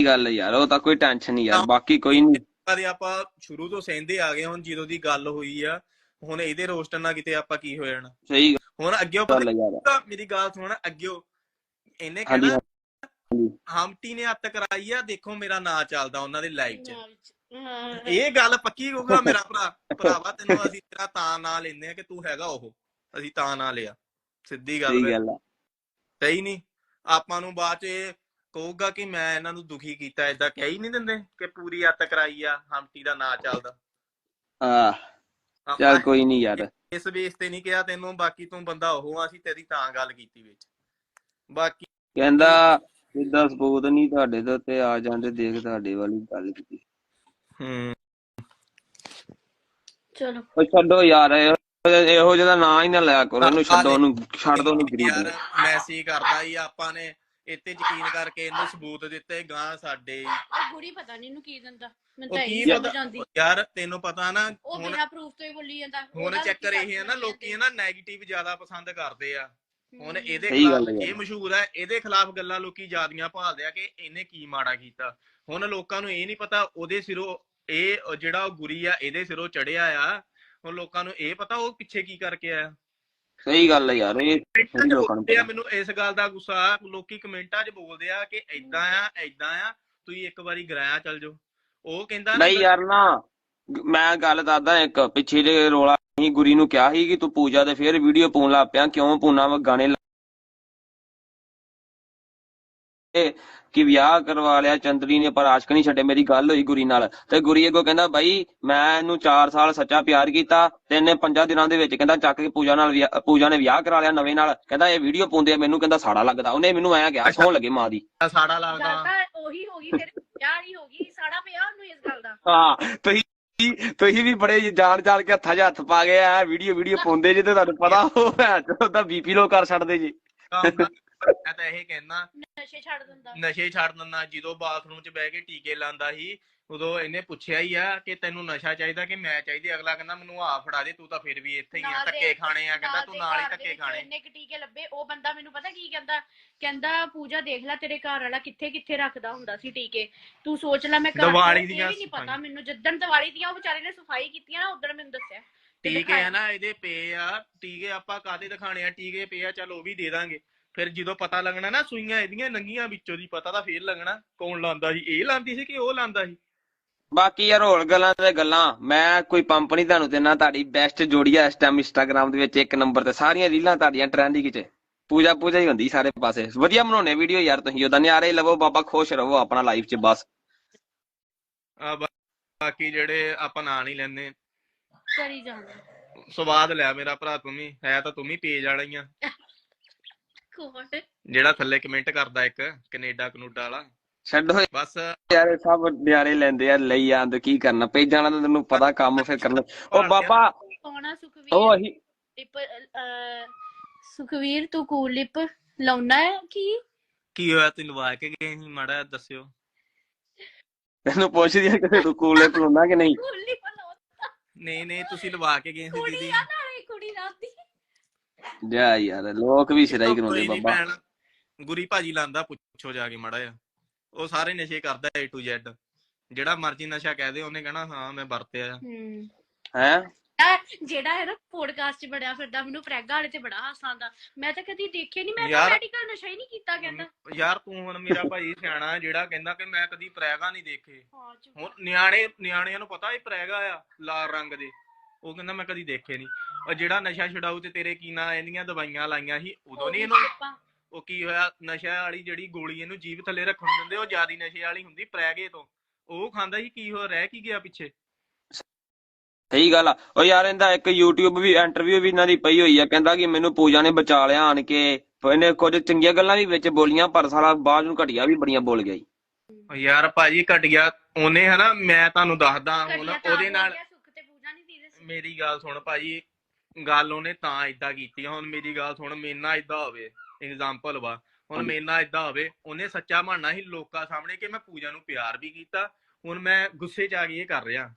ਗੱਲ ਯਾਰ ਉਹ ਤਾਂ ਕੋਈ ਟੈਨਸ਼ਨ ਨਹੀਂ ਯਾਰ ਬਾਕੀ ਕੋਈ ਨਹੀਂ
ਕਦੇ ਆਪਾਂ ਸ਼ੁਰੂ ਤੋਂ ਸਹਿੰਦੇ ਆ ਗਏ ਹੁਣ ਜਦੋਂ ਦੀ ਗੱਲ ਹੋਈ ਆ ਹੁਣ ਇਹਦੇ ਰੋਸਟਰ ਨਾਲ ਕਿਤੇ ਆਪਾਂ ਕੀ ਹੋ ਜਾਣਾ?
ਸਹੀ
ਹੁਣ ਅੱਗੇ ਪਤਾ ਮੇਰੀ ਗੱਲ ਸੁਣ ਅੱਗੇ ਇਹਨੇ ਕਹਿਣਾ ਹਮਟੀ ਨੇ ਹੱਤ ਕਰਾਈ ਆ ਦੇਖੋ ਮੇਰਾ ਨਾਂ ਚੱਲਦਾ ਉਹਨਾਂ ਦੇ ਲਾਈਵ 'ਚ। ਇਹ ਗੱਲ ਪੱਕੀ ਹੋਊਗਾ ਮੇਰਾ ਭਰਾ। ਭਰਾਵਾ ਤੈਨੂੰ ਅਸੀਂ ਤੇਰਾ ਤਾਂ ਨਾਂ ਲੈਂਦੇ ਆ ਕਿ ਤੂੰ ਹੈਗਾ ਉਹ। ਅਸੀਂ ਤਾਂ ਨਾਂ ਲਿਆ। ਸਿੱਧੀ ਗੱਲ
ਸਹੀ
ਹੈ। ਸਹੀ ਨਹੀਂ ਆਪਾਂ ਨੂੰ ਬਾਅਦ 'ਚ ਕਹੂਗਾ ਕਿ ਮੈਂ ਇਹਨਾਂ ਨੂੰ ਦੁਖੀ ਕੀਤਾ ਏਦਾਂ ਕਹਿ ਹੀ ਨਹੀਂ ਦਿੰਦੇ ਕਿ ਪੂਰੀ ਹੱਤ ਕਰਾਈ ਆ ਹਮਟੀ ਦਾ ਨਾਂ ਚੱਲਦਾ।
ਆ ਚੱਲ ਕੋਈ ਨਹੀਂ ਯਾਰ।
ਇਸ ਬੇਸ ਤੇ ਨਹੀਂ ਕਿਹਾ ਤੈਨੂੰ ਬਾਕੀ ਤੂੰ ਬੰਦਾ ਉਹ ਆ ਅਸੀਂ ਤੇਰੀ ਤਾਂ ਗੱਲ ਕੀਤੀ ਵਿੱਚ। ਬਾਕੀ
ਕਹਿੰਦਾ ਸਿੱਧਾ ਸਬੂਤ ਨਹੀਂ ਤੁਹਾਡੇ ਦੇ ਉੱਤੇ ਆ ਜਾਂਦੇ ਦੇਖ ਤੁਹਾਡੇ ਵਾਲੀ ਗੱਲ ਕੀਤੀ।
ਹੂੰ।
ਚਲੋ।
ਉਹ ਛੱਡੋ ਯਾਰ ਇਹੋ ਇਹੋ ਜਿਹਾ ਨਾਂ ਹੀ ਨਾ ਲਿਆ ਕਰੋ ਉਹਨੂੰ ਛੱਡੋ ਉਹਨੂੰ ਛੱਡ ਦੋ ਉਹਨੂੰ ਗਰੀਬ।
ਯਾਰ
ਨੂੰ
ਮੈਸੇਜ ਕਰਦਾ ਹੀ ਆਪਾਂ ਨੇ ਇੱਥੇ ਯਕੀਨ ਕਰਕੇ ਇਹਨੂੰ ਸਬੂਤ ਦਿੱਤੇ ਗਾਂ ਸਾਡੇ
ਉਹ ਗੁਰੀ ਪਤਾ ਨਹੀਂ ਇਹਨੂੰ ਕੀ ਦਿੰਦਾ ਮੈਨੂੰ
ਉਹ
ਤਾਂ
ਕੀ
ਇਹ ਸਮਝ
ਪਤਾ?
ਜਾਂਦੀ
ਯਾਰ ਤੈਨੂੰ ਪਤਾ ਨਾ
ਉਹ
ਹੁਣ
ਬਿਨਾਂ ਪ੍ਰੂਫ ਤੋਂ ਹੀ ਬੋਲੀ ਜਾਂਦਾ
ਹੁਣ
ਉਹਦਾ
ਚੱਕਰ
ਕੀ
ਇਹ ਹੈ ਨਾ
ਕਰਦੀ
ਲੋਕੀ ਨਾ 네ਗੇਟਿਵ ਜ਼ਿਆਦਾ ਪਸੰਦ ਕਰਦੇ ਆ। ਹੁਣ
ਹਮ।
ਇਹਦੇ
ਸਹੀ ਗੱਲ
ਖਿਲਾਫ
ਹੈ
ਇਹ ਮਸ਼ਹੂਰ ਹੈ ਇਹਦੇ ਖਿਲਾਫ ਗੱਲਾਂ ਲੋਕੀ ਜ਼ਿਆਦੀਆਂ ਭਾਲਦੇ ਆ ਕਿ ਇਹਨੇ ਕੀ ਮਾੜਾ ਕੀਤਾ। ਹੁਣ ਲੋਕਾਂ ਨੂੰ ਇਹ ਨਹੀਂ ਪਤਾ ਉਹਦੇ ਸਿਰੋਂ ਇਹ ਜਿਹੜਾ ਉਹ ਗੁਰੀ ਆ ਇਹਦੇ ਸਿਰੋਂ ਚੜਿਆ ਆ। ਹੁਣ ਲੋਕਾਂ ਨੂੰ ਇਹ ਪਤਾ ਉਹ ਪਿੱਛੇ ਕੀ ਕਰਕੇ ਆਇਆ।
ਸਹੀ ਗੱਲ ਹੈ ਯਾਰ ਇਹ ਲੋਕਾਂ ਨੂੰ ਪਤਾ।
ਮੈਨੂੰ ਇਸ ਗੱਲ ਦਾ ਗੁੱਸਾ ਲੋਕੀ ਕਮੈਂਟਾਂ 'ਚ ਬੋਲਦੇ ਆ ਕਿ ਐਦਾਂ ਆ ਐਦਾਂ ਆ ਤੁਸੀਂ ਇੱਕ ਵਾਰੀ ਗਰਾਇਆ ਚੱਲ ਜਾਓ ਉਹ ਕਹਿੰਦਾ
ਨਹੀਂ ਯਾਰ ਨਾ ਮੈਂ ਗੱਲ ਦੱਸਦਾ ਇੱਕ ਪਿੱਛੇ ਜੇ ਰੋਲਾ ਨਹੀਂ ਗੁਰੀ ਨੂੰ ਕਿਹਾ ਸੀ ਕਿ ਤੂੰ ਪੂਜਾ ਦੇ ਫੇਰ ਵੀਡੀਓ ਪਾਉਣ ਲੱਗ ਪਿਆ ਕਿਉਂ ਪੂਨਾ ਵਾ ਗਾਣੇ ਲਾ- ਕਿ ਵਿਆਹ ਕਰਵਾ ਲਿਆ ਚੰਦਰੀ ਨੇ ਪਰ ਆਸ਼ਕ ਨਹੀਂ ਛੱਡੇ। ਮੇਰੀ ਗੱਲ ਹੋਈ ਗੁਰੀ ਨਾਲ ਤੇ ਗੁਰੀ ਅੱਗੋਂ ਕਹਿੰਦਾ ਬਾਈ ਮੈਂ ਇਹਨੂੰ 4 ਸਾਲ ਸੱਚਾ ਪਿਆਰ ਕੀਤਾ ਤੇ ਇਹਨੇ 5 ਦਿਨਾਂ ਦੇ ਵਿੱਚ ਕਹਿੰਦਾ ਚੱਕ ਕੇ ਪੂਜਾ ਨਾਲ ਵਿਆਹ- ਪੂਜਾ ਨੇ ਵਿਆਹ ਕਰਾ ਲਿਆ ਨਵੇਂ ਨਾਲ। ਕਹਿੰਦਾ ਇਹ ਵੀਡੀਓ ਪਾਉਂਦੇ ਆ ਮੈਨੂੰ ਕਹਿੰਦਾ ਸਾੜਾ ਲੱਗਦਾ। ਉਹਨੇ ਮੈਨੂੰ ਐਂ ਕਿਹਾ ਸੌਣ ਲੱਗੇ ਮਾਂ ਦੀ।
ਸਾੜਾ ਲੱਗਦਾ।
ਉਹੀ ਹੋ ਗਈ ਤੇਰੇ ਵਿਆਹ ਹੀ ਹੋ ਗਈ ਸਾੜਾ ਪਿਆ ਉਹਨੂੰ ਇਸ ਗੱਲ ਦਾ।
ਹਾਂ ਤੁਸੀਂ ਤੁਸੀਂ ਵੀ ਬੜੇ ਜਾਣ ਜਾਣ ਕੇ ਹੱਥਾਂ 'ਚ ਹੱਥ ਪਾ ਗਏ ਆ ਵੀਡੀਓ ਵੀਡੀਓ ਪਾਉਂਦੇ ਜੇ ਤੇ ਤੁਹਾਨੂੰ ਪਤਾ ਉਹ ਭੈਣ ਚੋਦ ਦਾ ਬੀਪੀ ਲੋ ਕਰ ਛੱਡਦੇ ਜੀ।
ਕੰਮ ਮੈਂ ਤਾਂ ਇਹ ਕਹਿਣਾ
ਨਸ਼ੇ ਛੱਡ ਦਿੰਦਾ।
ਨਸ਼ੇ ਛੱਡ ਦਿੰਦਾ। ਜਦੋਂ ਬਾਥਰੂਮ 'ਚ ਬਹਿ ਕੇ ਟੀਕੇ ਲਾਂਦਾ ਸੀ ਉਦੋਂ ਇਹਨੇ ਪੁੱਛਿਆ ਹੀ ਆ ਕਿ ਤੈਨੂੰ ਨਸ਼ਾ ਚਾਹੀਦਾ ਕਿ ਮੈਂ ਚਾਹੀਦੀ? ਅਗਲਾ ਕਹਿੰਦਾ ਮੈਨੂੰ ਆ ਫੜਾ ਦੇ ਤੂੰ ਤਾਂ ਫਿਰ ਵੀ ਇੱਥੇ ਹੀ ਆ ਧੱਕੇ ਖਾਣੇ ਆ। ਕਹਿੰਦਾ ਤੂੰ ਨਾਲ ਹੀ ਧੱਕੇ ਖਾਣੇ।
ਇੰਨੇ ਕੁ ਟੀਕੇ ਲੱਭੇ ਉਹ ਬੰਦਾ ਮੈਨੂੰ ਪਤਾ ਕੀ ਕਹਿੰਦਾ? ਕਹਿੰਦਾ ਪੂਜਾ ਦੇਖ ਲੈ ਤੇਰੇ ਘਰ ਵਾਲਾ ਕਿੱਥੇ ਕਿੱਥੇ ਰੱਖਦਾ ਹੁੰਦਾ ਸੀ ਟੀਕੇ। ਤੂੰ ਸੋਚ ਲੈ ਮੈਂ ਘਰ
ਦੀਵਾਲੀ ਦੀਆਂ
ਨਹੀਂ ਪਤਾ। ਮੈਨੂੰ ਜਿੱਦਣ ਦੀਵਾਲੀ ਦੀਆਂ ਉਹ ਵਿਚਾਰੇ ਨੇ ਸਫ਼ਾਈ ਕੀਤੀਆਂ ਨਾ ਉਦੋਂ ਮੈਨੂੰ ਦੱਸਿਆ।
ਟੀਕੇ। ਆ ਨਾ ਇਹਦੇ ਪਏ ਆ ਟੀਕੇ ਆਪਾਂ ਕਾਦੇ ਦਿਖਾਣੇ ਆ? ਟੀਕੇ ਪਏ ਆ ਚਲ ਉਹ ਵੀ ਦੇ ਦਾਂਗੇ। ਫਿਰ ਜਦੋਂ ਪਤਾ ਲੱਗਣਾ ਨਾ ਸੂਈਆਂ ਇਹਦੀਆਂ ਨੰਗੀਆਂ ਵਿੱਚੋਂ ਦੀ ਪਤਾ ਤਾਂ ਫੇਰ ਲੱਗਣਾ ਕੌਣ ਲਾਂਦਾ ਸੀ ਇਹ ਲਾਂਦੀ ਸੀ ਕਿ ਉਹ ਲਾਂਦਾ ਸੀ?
ਬਾਕੀ ਯਾਰ ਹੋਰ ਗੱਲਾਂ ਤੇ ਗੱਲਾਂ ਮੈਂ ਕੋਈ ਪੰਪ ਨਹੀਂ ਤੁਹਾਨੂੰ ਦੇਣਾ ਤੁਹਾਡੀ ਬੈਸਟ ਜੋੜੀ ਆ ਇਸ ਟਾਈਮ ਇੰਸਟਾਗ੍ਰam ਦੇ ਵਿੱਚ ਇੱਕ ਨੰਬਰ ਤੇ ਸਾਰੀਆਂ ਰੀਲਾਂ ਤੁਹਾਡੀਆਂ ਟ੍ਰੈਂਡਿੰਗ 'ਚ ਪੂਜਾ ਪੂਜਾ ਹੀ ਹੁੰਦੀ ਸਾਰੇ ਪਾਸੇ। ਵਧੀਆ ਬਣਾਉਣੇ ਵੀਡੀਓ ਯਾਰ ਤੁਸੀਂ ਉਹਦਾ ਨਿਆਰੇ ਲਵੋ ਬਾਬਾ ਖੁਸ਼ ਰਹੋ ਆਪਣਾ ਲਾਈਫ 'ਚ ਬਸ।
ਆ ਬਾਕੀ ਜਿਹੜੇ ਆਪਾਂ ਨਾਂ ਨਹੀਂ ਲੈਂਦੇ।
ਕਰੀ ਜਾਂਦਾ।
ਸਵਾਦ ਲਿਆ ਮੇਰਾ ਭਰਾ ਤੂੰ ਵੀ ਹੈ ਤਾਂ ਤੂੰ ਵੀ ਪੇਜ ਵਾਲਾ ਹੀ ਆ।
ਕੋਣ
ਜਿਹੜਾ ਥੱਲੇ ਕਮੈਂਟ ਕਰਦਾ ਇੱਕ ਕੈਨੇਡਾ ਕਨੂਡਾ ਵਾਲਾ।
ਛੱਡੋ
ਬਸ।
ਯਾਰ ਇਹ ਸਭ ਨਿਆਰੇ ਲੈਂਦੇ ਆ ਲਈ ਆਂਦ ਕੀ ਕਰਨਾ? ਪੇਜਾਂ ਦਾ ਤਾਂ ਤੈਨੂੰ ਪਤਾ ਕੰਮ ਫਿਰ ਕਰਨਾ। ਉਹ ਬਾਬਾ।
ਕੌਣਾ
ਉਹ
ਸੁਖਵੀਰ
ਅਸੀਂ
ਲਿਪ ਅਹ, ਸੁਖਵੀਰ ਤੂੰ ਕੂਲ ਲਿਪ ਲਾਉਣਾ ਹੈ ਕੀ?
ਕੀ ਹੋਇਆ? ਤੂੰ ਲਵਾ ਕੇ ਗਏ ਸੀ ਮਾੜਾ ਦੱਸਿਓ।
ਤੈਨੂੰ ਪੁੱਛਦੀ ਆ ਕਿ ਤੂੰ ਕੂਲੇ ਪਲਾਉਣਾ ਕਿ ਨਹੀਂ।
ਲਿਪ
ਨਹੀਂ ਨਹੀਂ ਤੁਸੀਂ ਲਵਾ ਕੇ ਗਏ ਸੀ
ਕੁੜੀ
ਦੀਦੀ।
ਆ ਨਾਲੇ ਕੁੜੀ ਰਾਤੀ
ਜਾ ਯਾਰ ਲੋਕ ਵੀ ਸਿਰਾ ਹੀ
ਕੋਈ
ਕਰਾਉਂਦੇ ਬਾਬਾ।
ਗੁਰੀ ਭਾਜੀ ਲਾਂਦਾ ਪੁੱਛੋ ਜਾ ਕੇ ਮਾੜਾ ਜਿਹਾ। ਉਹ ਸਾਰੇ ਨਸ਼ੇ ਕਰਦਾ A to Z ਜਿਹੜਾ ਮਰਜ਼ੀ ਨਸ਼ਾ ਕਹਿ ਦੇ ਉਹਨੇ ਕਹਿਣਾ ਹਾਂ ਮੈਂ ਵਰਤਿਆ ਆ।
ਹੂੰ।
ਹੈ?
ਆ ਜਿਹੜਾ ਹੈ ਨਾ ਪੋਡਕਾਸਟ 'ਚ ਬੜਿਆ ਫਿਰਦਾ ਮੈਨੂੰ ਪ੍ਰੈਗਾ ਵਾਲੇ ਤੇ ਬੜਾ ਹਾਸਾ ਆਉਂਦਾ। ਮੈਂ ਤਾਂ ਕਦੀ ਦੇਖਿਆ ਨਹੀਂ ਮੈਂ ਤਾਂ ਮੈਡੀਕਲ ਨਸ਼ਾ ਹੀ ਨਹੀਂ ਕੀਤਾ ਕਹਿੰਦਾ।
ਯਾਰ ਤੂੰ ਹੁਣ ਮੇਰਾ ਭਾਈ ਸਿਆਣਾ ਜਿਹੜਾ ਕਹਿੰਦਾ ਕਿ ਮੈਂ ਕਦੀ ਪ੍ਰੈਗਾ ਨਹੀਂ ਦੇਖੇ। ਹੁਣ ਨਿਆਣੇ ਨਿਆਣਿਆਂ ਨੂੰ ਪਤਾ ਇਹ ਪ੍ਰੈਗਾ ਆ ਲਾਲ ਰੰਗ ਦੇ। ਉਹ ਕਹਿੰਦਾ ਮੈਂ ਕਦੀ ਦੇਖੇ ਨਹੀਂ ਉਹ ਜਿਹੜਾ ਨਸ਼ਾ ਛਡਾਊ ਤੇ ਤੇਰੇ ਕੀ ਨਾਂ ਇਹਦੀਆਂ ਦਵਾਈਆਂ ਲਾਈਆਂ ਸੀ ਉਦੋਂ ਨਹੀਂ ਇਹਨੂੰ ਉਹ ਕੀ ਹੋਇਆ ਨਸ਼ਾ ਵਾਲੀ ਜਿਹੜੀ ਗੋਲੀ ਇਹਨੂੰ ਜੀਭ ਥੱਲੇ ਰੱਖਣ ਨੂੰ ਦਿੰਦੇ ਉਹ ਜਿਆਦੀ ਨਸ਼ੇ ਵਾਲੀ ਹੁੰਦੀ ਪ੍ਰੈਗੇ ਤੋਂ। ਉਹ ਖਾਂਦਾ ਸੀ ਕੀ ਹੋ ਰਹਿ ਕੀ ਗਿਆ ਪਿੱਛੇ?
ਸਹੀ ਗੱਲ ਆ। ਉਹ ਯਾਰ ਇਹਦਾ ਇੱਕ YouTube ਵੀ ਇੰਟਰਵਿਊ ਵੀ ਇਹਨਾਂ ਦੀ ਪਈ ਹੋਈ ਆ ਕਹਿੰਦਾ ਕਿ ਮੈਨੂੰ ਪੂਜਾ ਨੇ ਬਚਾ ਲਿਆ ਆਣ ਕੇ। ਇਹਨੇ ਕੁਝ ਚੰਗੀਆਂ ਗੱਲਾਂ ਵੀ ਵਿੱਚ ਬੋਲੀਆਂ ਪਰ ਸਾਲਾ ਬਾਅਦ ਨੂੰ ਘਟੀਆ ਵੀ ਬੜੀਆਂ ਬੋਲ ਗਿਆ
ਯਾਰ ਭਾਜੀ ਘਟ ਗਿਆ ਉਹਨੇ ਹਨਾ ਮੈਂ ਤੁਹਾਨੂੰ ਦੱਸਦਾ ਹੁਣ ਉਹਦੇ ਨਾਲ
ਸੁੱਖ ਤੇ ਪੂਜਾ ਨਹੀਂ ਦੀਦੇ ਸੀ
ਮੇਰੀ ਗੱਲ ਸੁਣ ਭਾਜੀ ਗੱਲ ਉਹਨੇ ਤਾਂ ਇਦਾਂ ਕੀਤੀ ਹੁਣ ਮੇਰੀ ਗੱਲ ਸੁਣ ਮੇਰੇ ਨਾਲ ਇਦਾਂ ਹੋਵੇ ਐਗਜ਼ਾਮਪਲ ਵਾ ਹੁਣ ਨਾਲ ਇਦਾਂ ਹੋਵੇ ਉਹਨੇ ਸੱਚਾ ਬਣਨਾ ਸੀ ਲੋਕਾਂ ਸਾਹਮਣੇ ਕਿ ਮੈਂ ਪੂਜਾ ਨੂੰ ਪਿਆਰ ਵੀ ਕੀਤਾ ਹੁਣ ਮੈਂ ਗੁੱਸੇ 'ਚ ਆ ਕੇ ਇਹ ਕਰ ਰਿਹਾ।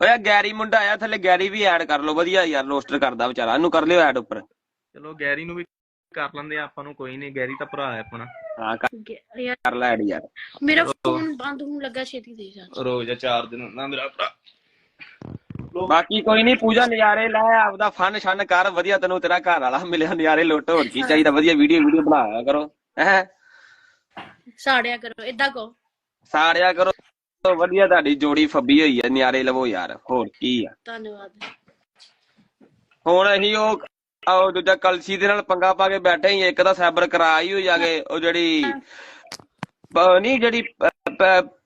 ਓਏ ਗੈਰੀ ਮੁੰਡਾ ਆਇਆ ਥੱਲੇ ਗੈਰੀ ਵੀ ਐਡ ਕਰ ਲਓ ਵਧੀਆ ਯਾਰ ਰੋਸਟਰ ਕਰਦਾ ਵਿਚਾਰਾ ਇਹਨੂੰ ਕਰ ਲਿਓ ਐਡ ਉੱਪਰ।
ਚਲੋ ਗੈਰੀ ਨੂੰ ਵੀ ਕਰ ਲੈਂਦੇ ਆ ਆਪਾਂ ਨੂੰ ਕੋਈ ਨਹੀਂ ਗੈਰੀ ਤਾਂ ਭਰਾ ਹੈ ਆਪਣਾ।
ਹਾਂ ਕਰ
ਯਾਰ
ਕਰ ਲੈ ਐਡ ਯਾਰ।
ਮੇਰਾ ਫੋਨ ਬੰਦ ਹੋਣ ਲੱਗਾ ਛੇਤੀ ਦੇ ਜਾ।
ਰੋਜ਼ ਚਾਰ ਦਿਨ ਹੁੰਦਾ ਮੇਰਾ ਭਰਾ।
ਬਾਕੀ ਕੋਈ ਨਹੀਂ ਪੂਜਾ ਨਜ਼ਾਰੇ ਲੈ ਆਪਦਾ ਫਨ ਸ਼ਨ ਕਰ ਵਧੀਆ ਤੈਨੂੰ ਤੇਰਾ ਘਰ ਵਾਲਾ ਮਿਲਿਆ ਨਜ਼ਾਰੇ ਲੁੱਟ ਹੋਰ ਕੀ ਚਾਹੀਦਾ ਵਧੀਆ ਵੀਡੀਓ ਵੀਡੀਓ ਬਣਾਇਆ ਕਰੋ ਹੈ?
ਸਾੜਿਆ ਕਰੋ ਇਦਾਂ ਕਹੋ।
ਸਾੜਿਆ ਕਰੋ ਵਧੀਆ ਤੁਹਾਡੀ ਜੋੜੀ ਫੱਬੀ ਹੋਈ ਹੈ ਨਜ਼ਾਰੇ ਲਵੋ ਯਾਰ ਹੋਰ ਕੀ ਆ।
ਧੰਨਵਾਦ।
ਹੁਣ ਅਸੀਂ ਉਹ ਉਹ ਦੂਜਾ ਕਲਸੀ ਦੇ ਨਾਲ ਪੰਗਾ ਪਾ ਕੇ ਬੈਠੇ ਹੀ ਇੱਕ ਤਾਂ ਸਾਈਬਰ ਕਰਾ ਹੀ ਹੋ ਜਾਗੇ ਉਹ ਜਿਹੜੀ ਨਹੀਂ ਜਿਹੜੀ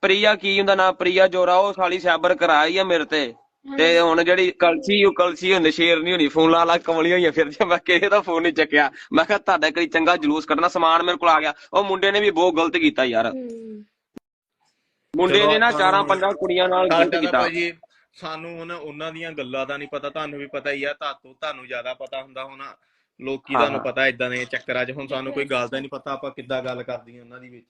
ਪ੍ਰਿਆ ਕੀ ਹੁੰਦਾ ਨਾ ਪ੍ਰਿਆ ਜੋਰਾ ਉਹ ਸਾਲੀ ਸਾਈਬਰ ਕਰਾ ਹੀ ਆ ਮੇਰੇ ਤੇ। ਤੇ ਹੁਣ ਜਿਹੜੀ ਕਲਸੀ ਉਹ ਕਲਸੀ ਹੁੰਦੇ ਸ਼ੇਰ ਨਹੀਂ ਹੋਣੀ ਫੋਨ ਲਾ ਲਾ ਕਮਲੀਆਂ ਹੋਈਆਂ ਫਿਰਦੀਆਂ। ਮੈਂ ਕਿਸੇ ਦਾ ਫੋਨ ਨਹੀਂ ਚੱਕਿਆ। ਮੈਂ ਕਿਹਾ ਤੁਹਾਡਾ ਕੋਈ ਚੰਗਾ ਜਲੂਸ ਕੱਢਣਾ ਸਮਾਨ ਮੇਰੇ ਕੋਲ ਆ ਗਿਆ। ਉਹ ਮੁੰਡੇ ਨੇ ਵੀ ਬਹੁਤ ਗਲਤ ਕੀਤਾ ਯਾਰ। ਮੁੰਡੇ ਨੇ ਨਾ ਚਾਰਾਂ ਪੰਜਾਂ ਕੁੜੀਆਂ ਨਾਲ ਗਲਤ ਕੀਤਾ।
ਸਾਨੂੰ ਹੁਣ ਉਹਨਾਂ ਦੀਆਂ ਗੱਲਾਂ ਦਾ ਨਹੀਂ ਪਤਾ ਤੁਹਾਨੂੰ ਵੀ ਪਤਾ ਹੀ ਆ ਤਾਤੋ ਤੁਹਾਨੂੰ ਜ਼ਿਆਦਾ ਪਤਾ ਹੁੰਦਾ ਹੁਣ। ਲੋਕੀ ਤੁਹਾਨੂੰ। ਪਤਾ ਇਦਾਂ ਦੇ ਚੱਕਰਾਂ 'ਚ। ਹੁਣ ਸਾਨੂੰ ਕੋਈ ਗੱਲ ਦਾ ਨਹੀਂ ਪਤਾ ਆਪਾਂ ਕਿੱਦਾਂ ਗੱਲ ਕਰਦੀਆਂ ਉਹਨਾਂ ਦੀ ਵਿੱਚ।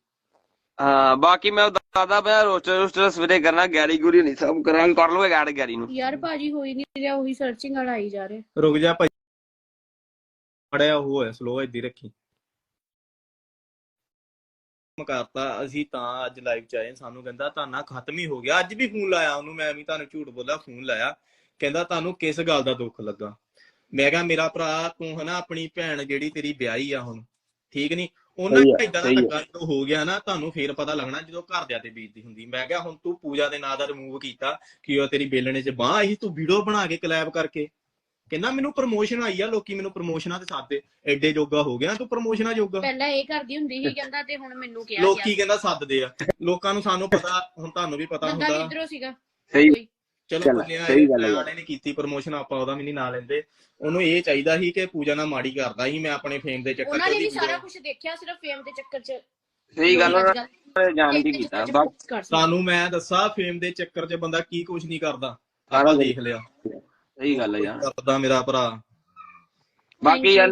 ਹਾਂ ਬਾਕੀ ਮੈਂ ਦੱਸਦਾ ਪਿਆ ਰੋਸਟਰ ਰੋਸਟਰ ਸਵੇਰੇ ਕਰਨਾ ਗੈਰੀ ਗੁਰੀ ਨਹੀਂ ਸਭ ਕਰਾਂਗੇ ਕਰ ਲਓ ਐਡ ਗੈਰੀ ਨੂੰ।
ਯਾਰ ਭਾਜੀ ਹੋਈ ਨਹੀਂ ਰਿਹਾ ਉਹੀ ਸਰਚਿੰਗ ਵਾਲਾ ਆਈ ਜਾ ਰਿਹਾ।
ਰੁਕ ਜਾ ਭਾਈ। ਮੜਿਆ ਉਹ ਹੈ ਸਲੋ ਇੱਦੀ ਰੱਖੀ। ਮਕਾਤਾ ਅਸੀਂ ਤਾਂ ਅੱਜ ਲਾਈਵ ਚ ਆਏ ਸਾਨੂੰ ਕਹਿੰਦਾ ਤਾਨਾ ਖਤਮ ਹੀ ਹੋ ਗਿਆ। ਅੱਜ ਵੀ ਫੋਨ ਲਾਇਆ ਉਹਨੂੰ ਮੈਂ ਵੀ ਤੁਹਾਨੂੰ ਝੂਠ ਬੋਲਿਆ ਫੋਨ ਲਾਇਆ। ਕਹਿੰਦਾ ਤੁਹਾਨੂੰ ਕਿਸ ਗੱਲ ਦਾ ਦੁੱਖ ਲੱਗਾ? ਮੈਂ ਕਿਹਾ ਮੇਰਾ ਭਰਾ ਤੂੰ ਹਨਾ ਆਪਣੀ ਭੈਣ ਜਿਹੜੀ ਤੇਰੀ ਵਿਆਹੀ ਆ ਹੁਣ ਠੀਕ ਨਹੀਂ ਉਹਨਾਂ ਦਾ ਇਦਾਂ ਦਾ। ਧੱਕਾ ਜਦੋਂ ਹੋ ਗਿਆ ਨਾ ਤੁਹਾਨੂੰ ਫੇਰ ਪਤਾ ਲੱਗਣਾ ਜਦੋਂ ਘਰਦਿਆਂ ਤੇ ਬੀਤਦੀ ਹੁੰਦੀ। ਮੈਂ ਕਿਹਾ ਹੁਣ ਤੂੰ ਪੂਜਾ ਦੇ ਨਾਂ ਦਾ ਰਿਮੂਵ ਕੀਤਾ ਕਿ ਉਹ ਤੇਰੀ ਬੇਲਣੇ 'ਚ ਬਾਹ ਆਈ ਤੂੰ ਵੀਡੀਓ ਬਣਾ ਕੇ ਕਲੈਬ ਕਰਕੇ। ਕਹਿੰਦਾ ਮੈਨੂੰ ਪ੍ਰਮੋਸ਼ਨ ਆਈ ਆ ਲੋਕੀ ਮੈਨੂੰ ਪ੍ਰਮੋਸ਼ਨਾਂ ਤੇ ਸਾਦੇ ਐਡੇ ਜੋਗਾ ਹੋ ਗਿਆ ਤੂੰ ਪ੍ਰਮੋਸ਼ਨਾਂ ਜੋਗਾ?
ਪਹਿਲਾਂ ਇਹ ਕਰਦੀ ਹੁੰਦੀ ਸੀ ਕਹਿੰਦਾ ਤੇ ਹੁਣ ਮੈਨੂੰ ਕਿਹਾ
ਲੋਕੀ ਕਹਿੰਦਾ ਸੱਦਦੇ ਆ। ਲੋਕਾਂ ਨੂੰ ਸਾਨੂੰ ਪਤਾ ਹੁਣ ਤੁਹਾਨੂੰ ਵੀ ਪਤਾ
ਬੰਦਾ
ਹੁੰਦਾ।
ਕਿੱਧਰੋਂ ਸੀਗਾ?
ਸਹੀ।
ਚਲੋ
ਹੈ।
ਆਣੇ ਨੇ ਕੀਤੀ ਪ੍ਰਮੋਸ਼ਨ ਆਪਾਂ ਉਹਦਾ ਵੀ ਨਹੀਂ ਨਾਂ ਲੈਂਦੇ ਉਹਨੂੰ ਇਹ ਚਾਹੀਦਾ ਸੀ ਕਿ ਪੂਜਾ ਨਾਲ ਮਾੜੀ ਕਰਦਾ ਸੀ ਮੈਂ ਆਪਣੇ ਫੇਮ ਦੇ ਚੱਕਰ
ਉਹਨਾਂ ਨੇ
ਚ
ਵੀ ਸਾਰਾ ਕੁਝ ਦੇਖਿਆ ਸਿਰਫ ਫੇਮ ਦੇ ਚੱਕਰ 'ਚ
ਸਹੀ ਗੱਲ ਉਹਨਾਂ ਨੇ ਜਾਣ
ਦੇ
ਕੀਤਾ
'ਚ।
ਤੁਹਾਨੂੰ ਮੈਂ ਦੱਸਾਂ ਫੇਮ ਦੇ ਚੱਕਰ 'ਚ ਬੰਦਾ ਕੀ ਕੁਝ ਨਹੀਂ ਕਰਦਾ
ਸਾਰਾ।
ਦੇਖ ਲਿਆ
ਸਹੀ ਗੱਲ ਆ ਯਾਰ
ਕਰਦਾ ਮੇਰਾ ਭਰਾ
ਬਾਕੀ ਯਾਰ।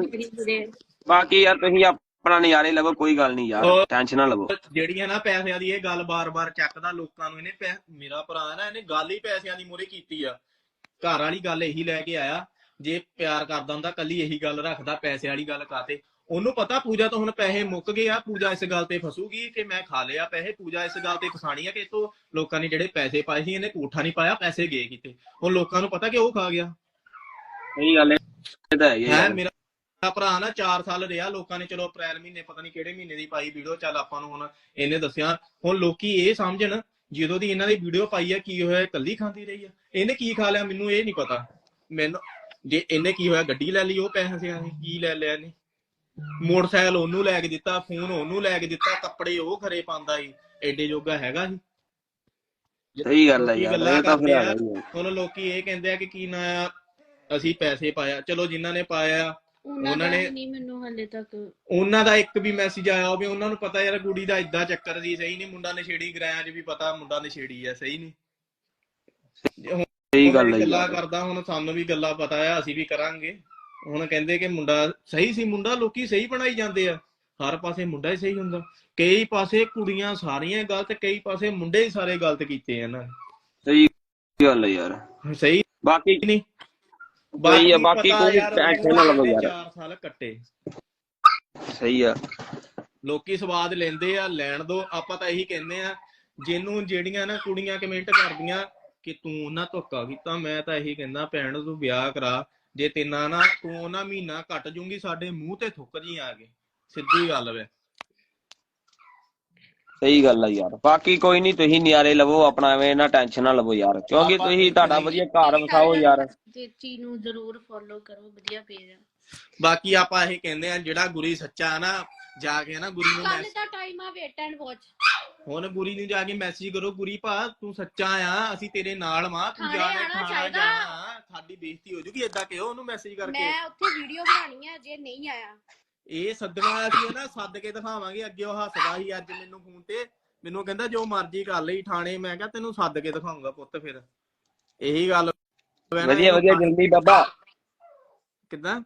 ਬਾਕੀ ਯਾਰ ਤੁਸੀਂ ਆਪਣਾ ਨਜ਼ਾਰੇ ਲਵੋ ਕੋਈ ਗੱਲ ਨਹੀਂ ਯਾਰ ਟੈਨਸ਼ਨ ਨਾ ਲਵੋ।
ਜਿਹੜੀਆਂ ਨਾ ਪੈਸਿਆਂ ਦੀ ਇਹ ਗੱਲ ਬਾਰ-ਬਾਰ ਚੱਕਦਾ ਲੋਕਾਂ ਨੂੰ ਇਹਨੇ ਮੇਰਾ ਭਰਾ ਨਾ ਇਹਨੇ ਗੱਲ ਹੀ ਪੈਸਿਆਂ ਦੀ ਮੂਹਰੇ ਕੀਤੀ ਆ। ਘਰ ਵਾਲੀ ਗੱਲ ਇਹੀ ਲੈ ਕੇ ਆਇਆ ਜੇ ਪਿਆਰ ਕਰਦਾ ਹੁੰਦਾ ਕੱਲੀ ਇਹੀ ਗੱਲ ਰੱਖਦਾ ਪੈਸੇ ਵਾਲੀ ਗੱਲ ਕਾਤੇ। ਉਹਨੂੰ ਪਤਾ ਪੂਜਾ ਤੋਂ ਹੁਣ ਪੈਸੇ ਮੁੱਕ ਗਏ ਆ ਪੂਜਾ ਇਸ ਗੱਲ ਤੇ ਫਸੂਗੀ ਕਿ ਮੈਂ ਖਾ ਲਿਆ ਪੈਸੇ ਪੂਜਾ ਇਸ ਗੱਲ ਤੇ ਫਸਾਣੀ ਆ ਕਿ ਤੋਂ ਲੋਕਾਂ ਨੇ ਜਿਹੜੇ ਪੈਸੇ ਪਾਏ ਸੀ ਇਹਨੇ ਕੋਠਾ ਨਹੀਂ ਪਾਇਆ ਪੈਸੇ ਗਏ ਕਿਤੇ ਹੁਣ ਲੋਕਾਂ ਨੂੰ ਪਤਾ ਕਿ ਉਹ ਖਾ ਗਿਆ।
ਸਹੀ ਗੱਲ ਹੈ ਇਹ ਤਾਂ ਹੈ।
ਮੇਰਾ ਭਰਾ ਨਾ 4 ਸਾਲ ਰਿਹਾ ਲੋਕਾਂ ਨੇ ਚਲੋ ਅਪ੍ਰੈਲ ਮਹੀਨੇ ਪਤਾ ਨਹੀਂ ਕਿਹੜੇ ਮਹੀਨੇ ਦੀ ਪਾਈ ਵੀਡੀਓ ਚੱਲ ਆਪਾਂ ਨੂੰ ਹੁਣ ਇਹਨੇ ਦੱਸਿਆ। ਹੁਣ ਲੋਕੀ ਇਹ ਸਮਝਣ ਜਦੋਂ ਦੀ ਇਹਨਾਂ ਦੀ ਵੀਡੀਓ ਪਾਈ ਆ ਕੀ ਹੋਇਆ ਕੱਲੀ ਖਾਂਦੀ ਰਹੀ ਆ? ਇਹਨੇ ਕੀ ਖਾ ਲਿਆ ਮੈਨੂੰ ਇਹ ਨਹੀਂ ਪਤਾ। ਮੈਨੂੰ ਜੇ ਇਹਨੇ ਕੀ ਹੋਇਆ ਗੱਡੀ ਲੈ ਲਈ ਉਹ ਪੈਸੇ ਆ ਕੀ ਲੈ ਲਿਆ ਇਹਨੇ? ਮੋਟਰਸਾਈਕਲ ਉਹਨੂੰ ਲੈ ਕੇ ਦਿੱਤਾ ਫੋਨ ਉਹਨੂੰ ਲੈ ਕੇ ਦਿੱਤਾ ਕੱਪੜੇ ਉਹ ਖਰੇ ਪਾਉਂਦਾ ਸੀ ਐਡੇ ਜੋਗਾ ਹੈਗਾ ਸੀ।
ਸਹੀ ਗੱਲ ਹੈ ਯਾਰ ਇਹ ਤਾਂ ਫਿਰ।
ਹੁਣ ਲੋਕੀ ਇਹ ਕਹਿੰਦੇ ਆ ਕਿ ਕੀ ਨਾ ਅਸੀਂ ਪੈਸੇ ਪਾਇਆ। ਚਲੋ ਜਿਨ੍ਹਾਂ ਨੇ ਪਾਇਆ
ਉਹਨਾਂ
ਨੇ-
ਨਹੀਂ ਮੈਨੂੰ ਹਲੇ ਤੱਕ।
ਉਹਨਾਂ ਦਾ ਇੱਕ ਵੀ ਮੈਸੇਜ ਆਇਆ ਹੋਵੇ ਉਹਨਾਂ ਨੂੰ ਪਤਾ ਯਾਰ ਕੁੜੀ ਦਾ ਇਦਾਂ ਚੱਕਰ ਦੀ ਸਹੀ ਨਹੀਂ ਮੁੰਡਾ ਨਸ਼ੇੜੀ ਗਰਾਇਆ 'ਚ ਵੀ ਪਤਾ ਮੁੰਡਾ ਨਸ਼ੇੜੀ ਆ ਸਹੀ ਨਹੀਂ।
ਸਹੀ ਗੱਲ ਹੈ
ਗੱਲਾਂ ਕਰਦਾ ਹੁਣ ਸਾਨੂੰ ਵੀ ਗੱਲਾਂ ਪਤਾ ਆ ਅਸੀਂ ਵੀ ਕਰਾਂਗੇ। ਹੁਣ ਕਹਿੰਦੇ ਕਿ ਮੁੰਡਾ ਸਹੀ ਸੀ ਮੁੰਡਾ ਲੋਕੀ ਸਹੀ ਬਣਾਈ ਜਾਂਦੇ ਆ। ਹਰ ਪਾਸੇ ਮੁੰਡਾ ਹੀ ਸਹੀ ਹੁੰਦਾ। ਕਈ ਪਾਸੇ ਕੁੜੀਆਂ ਸਾਰੀਆਂ ਗਲਤ ਕਈ ਪਾਸੇ ਮੁੰਡੇ ਹੀ ਸਾਰੇ ਗਲਤ ਕੀਤੇ ਆ ਨਾ।
ਸਹੀ ਗੱਲ ਹੈ ਯਾਰ।
ਸਹੀ
ਬਾਕੀ
ਨਹੀਂ।
ਸਹੀ ਆ, ਬਾਕੀ ਕੋਈ tension ਨਾ ਲਵੋ ਯਾਰ।
ਚਾਰ ਸਾਲ ਕੱਟੇ।
ਸਹੀ ਆ।
ਲੋਕੀ ਸਵਾਦ ਲੈਂਦੇ ਆ ਲੈਣ ਦੋ ਆਪਾਂ ਤਾਂ ਇਹੀ ਕਹਿੰਦੇ ਆ ਜਿਹਨੂੰ ਜਿਹੜੀਆਂ ਨਾ ਕੁੜੀਆਂ ਕਮੈਂਟ ਕਰਦੀਆਂ ਕਿ ਤੂੰ ਉਹਨਾਂ ਧੋਖਾ ਕੀਤਾ ਮੈਂ ਤਾਂ ਇਹੀ ਕਹਿੰਦਾ ਭੈਣ ਤੂੰ ਵਿਆਹ ਕਰਾ। ਜੇ ਤਿੰਨਾ ਨਾ ਤੂੰ ਉਹਨਾਂ ਮਹੀਨਾ ਕੱਟ ਜੂਗੀ ਸਾਡੇ ਮੂੰਹ ਤੇ ਥੁੱਕ ਜੀ ਆ ਕੇ ਸਿੱਧੀ ਗੱਲ ਵੇ।
ਸਹੀ ਗੱਲ ਆ ਯਾਰ। ਬਾਕੀ ਕੋਈ ਨਹੀਂ ਤੁਸੀਂ ਨਿਆਰੇ ਲਵੋ ਆਪਣਾ ਐਵੇਂ ਨਾ ਟੈਨਸ਼ਨ ਨਾ ਲਵੋ ਯਾਰ। ਕਿਉਂਕਿ ਤੁਸੀਂ ਤੁਹਾਡਾ ਵਧੀਆ ਘਰ ਵਸਾਓ ਯਾਰ।
ਜੇਤੀ ਨੂੰ ਜ਼ਰੂਰ ਫੋਲੋ ਕਰੋ ਵਧੀਆ ਪੇਜ ਆ।
ਬਾਕੀ ਆਪਾਂ ਇਹ ਕਹਿੰਦੇ ਆ ਜਿਹੜਾ ਗੁਰੀ ਸੱਚਾ ਆ ਨਾ ਜਾ ਕੇ ਨਾ ਗੁਰੀ ਨੂੰ
ਕੱਲ
ਮੈਸ-
ਦਾ ਟਾਈਮ ਆ ਵੇਟ ਐਂਡ ਵਾਚ
ਹੁਣ ਗੁਰੀ ਨੂੰ ਜਾ ਕੇ ਮੈਸੇਜ ਕਰੋ ਗੁਰੀ ਭਾ ਤੂੰ ਸੱਚਾ ਆ ਅਸੀਂ ਤੇਰੇ ਨਾਲ ਮਾਂ ਤੂੰ
ਥਾਣੇ
ਜਾਣਾ
ਆਉਣਾ
ਖਾਣਾ
ਚਾਹੀਦਾ।
ਜਾਣਾ ਸਾਡੀ ਬੇਇੱਜ਼ਤੀ ਹੋ ਜੂਗੀ ਏਦਾਂ ਕਿਹੋ ਉਹਨੂੰ ਮੈਸੇਜ ਕਰਕੇ?
ਮੈਂ ਉੱਥੇ ਵੀਡੀਓ ਬਣਾਣੀ ਆ ਜੇ ਨਹੀਂ ਆਇਆ।
ਇਹ ਸੱਦਣਾ ਅਸੀਂ ਨਾ ਸੱਦ ਕੇ ਦਿਖਾਵਾਂਗੇ ਅੱਗੇ ਉਹ ਹੱਸਦਾ ਸੀ ਅੱਜ ਮੈਨੂੰ ਫੋਨ ਤੇ। ਮੈਨੂੰ ਕਹਿੰਦਾ ਜੋ ਮਰਜ਼ੀ ਕਰ ਲਈ ਥਾਣੇ ਮੈਂ ਕਿਹਾ ਤੈਨੂੰ ਸੱਦ ਕੇ ਦਿਖਾਉਂਗਾ ਪੁੱਤ ਫਿਰ। ਇਹੀ ਗੱਲ
ਵਧੀਆ ਵਧੀਆ ਜਲਦੀ ਬਾਬਾ।
ਕਿੱਦਾਂ?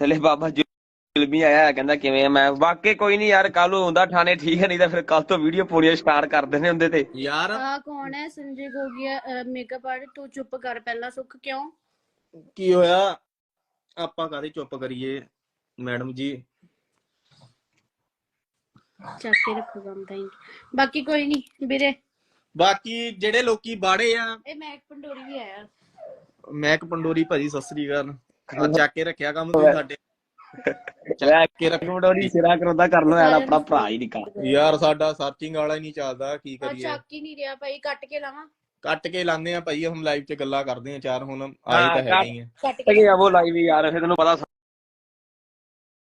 ਥਲੇ ਬਾਬਾ ਜ਼ੁਲਮੀ ਆਇਆ ਹੈ, ਕਹਿੰਦਾ ਕਿਵੇਂ ਆ? ਮੈਂ ਵਾਕਈ ਕੋਈ ਨਹੀਂ ਯਾਰ ਕੱਲ ਨੂੰ ਹੁੰਦਾ ਥਾਣੇ ਠੀਕ ਹੈ ਨਹੀਂ ਤਾਂ ਫਿਰ ਕੱਲ ਤੋਂ ਵੀਡੀਓ ਪੂਰੀਆਂ ਸਟਾਰਟ ਕਰ ਦੇਣੇ ਹੁੰਦੇ ਤੇ।
ਯਾਰ।
ਆ ਕੌਣ ਹੈ? ਸੰਜੇ ਗੋਗੀਆ ਮੇਕਅਪ ਆਰਟ ਤੂੰ ਚੁੱਪ ਕਰ ਪਹਿਲਾਂ ਸੁੱਖ ਕਿਉਂ?
ਕੀ ਹੋਇਆ? ਆਪਾਂ ਕਾਹਦੇ ਚੁੱਪ ਕਰੀਏ? ਮੈਡਮ ਜੀ।
ਚੱਕ ਕੇ ਰੱਖੋ ਕੰਮ ਤਾਂ ਬਾਕੀ ਕੋਈ ਨਹੀਂ ਵੀਰੇ।
ਬਾਕੀ ਜਿਹੜੇ ਲੋਕੀ ਬਾੜੇ ਆ।
ਇਹ ਮੈਂ ਇੱਕ ਪੰਡੋਰੀ ਵੀ ਆਇਆ।
ਮੈਕ ਪੰਡੋਰੀ ਭਾਜੀ ਸਤਿ ਸ੍ਰੀ ਅਕਾਲ। ਆ ਚੱਕ ਕੇ ਰੱਖਿਆ ਕੰਮ ਤੁਸੀਂ ਸਾਡੇ। ਚੱਕ ਕੇ ਰੱਖ
ਕਮਡੋਰੀ ਸਿਰਾ ਕਰਾਉਂਦਾ ਕਰ ਲੋ ਯਾਰ ਆਪਣਾ ਭਰਾ ਹੀ ਨਿਕਾ
ਯਾਰ ਸਾਡਾ ਸਰਚਿੰਗ ਵਾਲਾ ਹੀ ਨਹੀਂ ਚੱਲਦਾ ਕੀ
ਆ
ਕਰੀਏ।
ਚੱਕ ਹੀ ਨਹੀਂ ਰਿਹਾ ਭਾਈ ਕੱਟ ਕੇ ਲਾਵਾਂ।
ਕੱਟ ਕੇ ਲਾਉਂਦੇ ਆ ਭਾਈ ਹੁਣ ਲਾਈਵ 'ਚ ਗੱਲਾਂ ਕਰਦੇ ਆ ਚਾਰ ਹੁਣ ਆਏ
ਹਾਂ,
ਤਾਂ ਹੀ ਆ।
ਕੱਟ
ਤੇ ਆਵੋ ਲਾਈਵ ਯਾਰ ਫਿਰ ਤੈਨੂੰ ਪਤਾ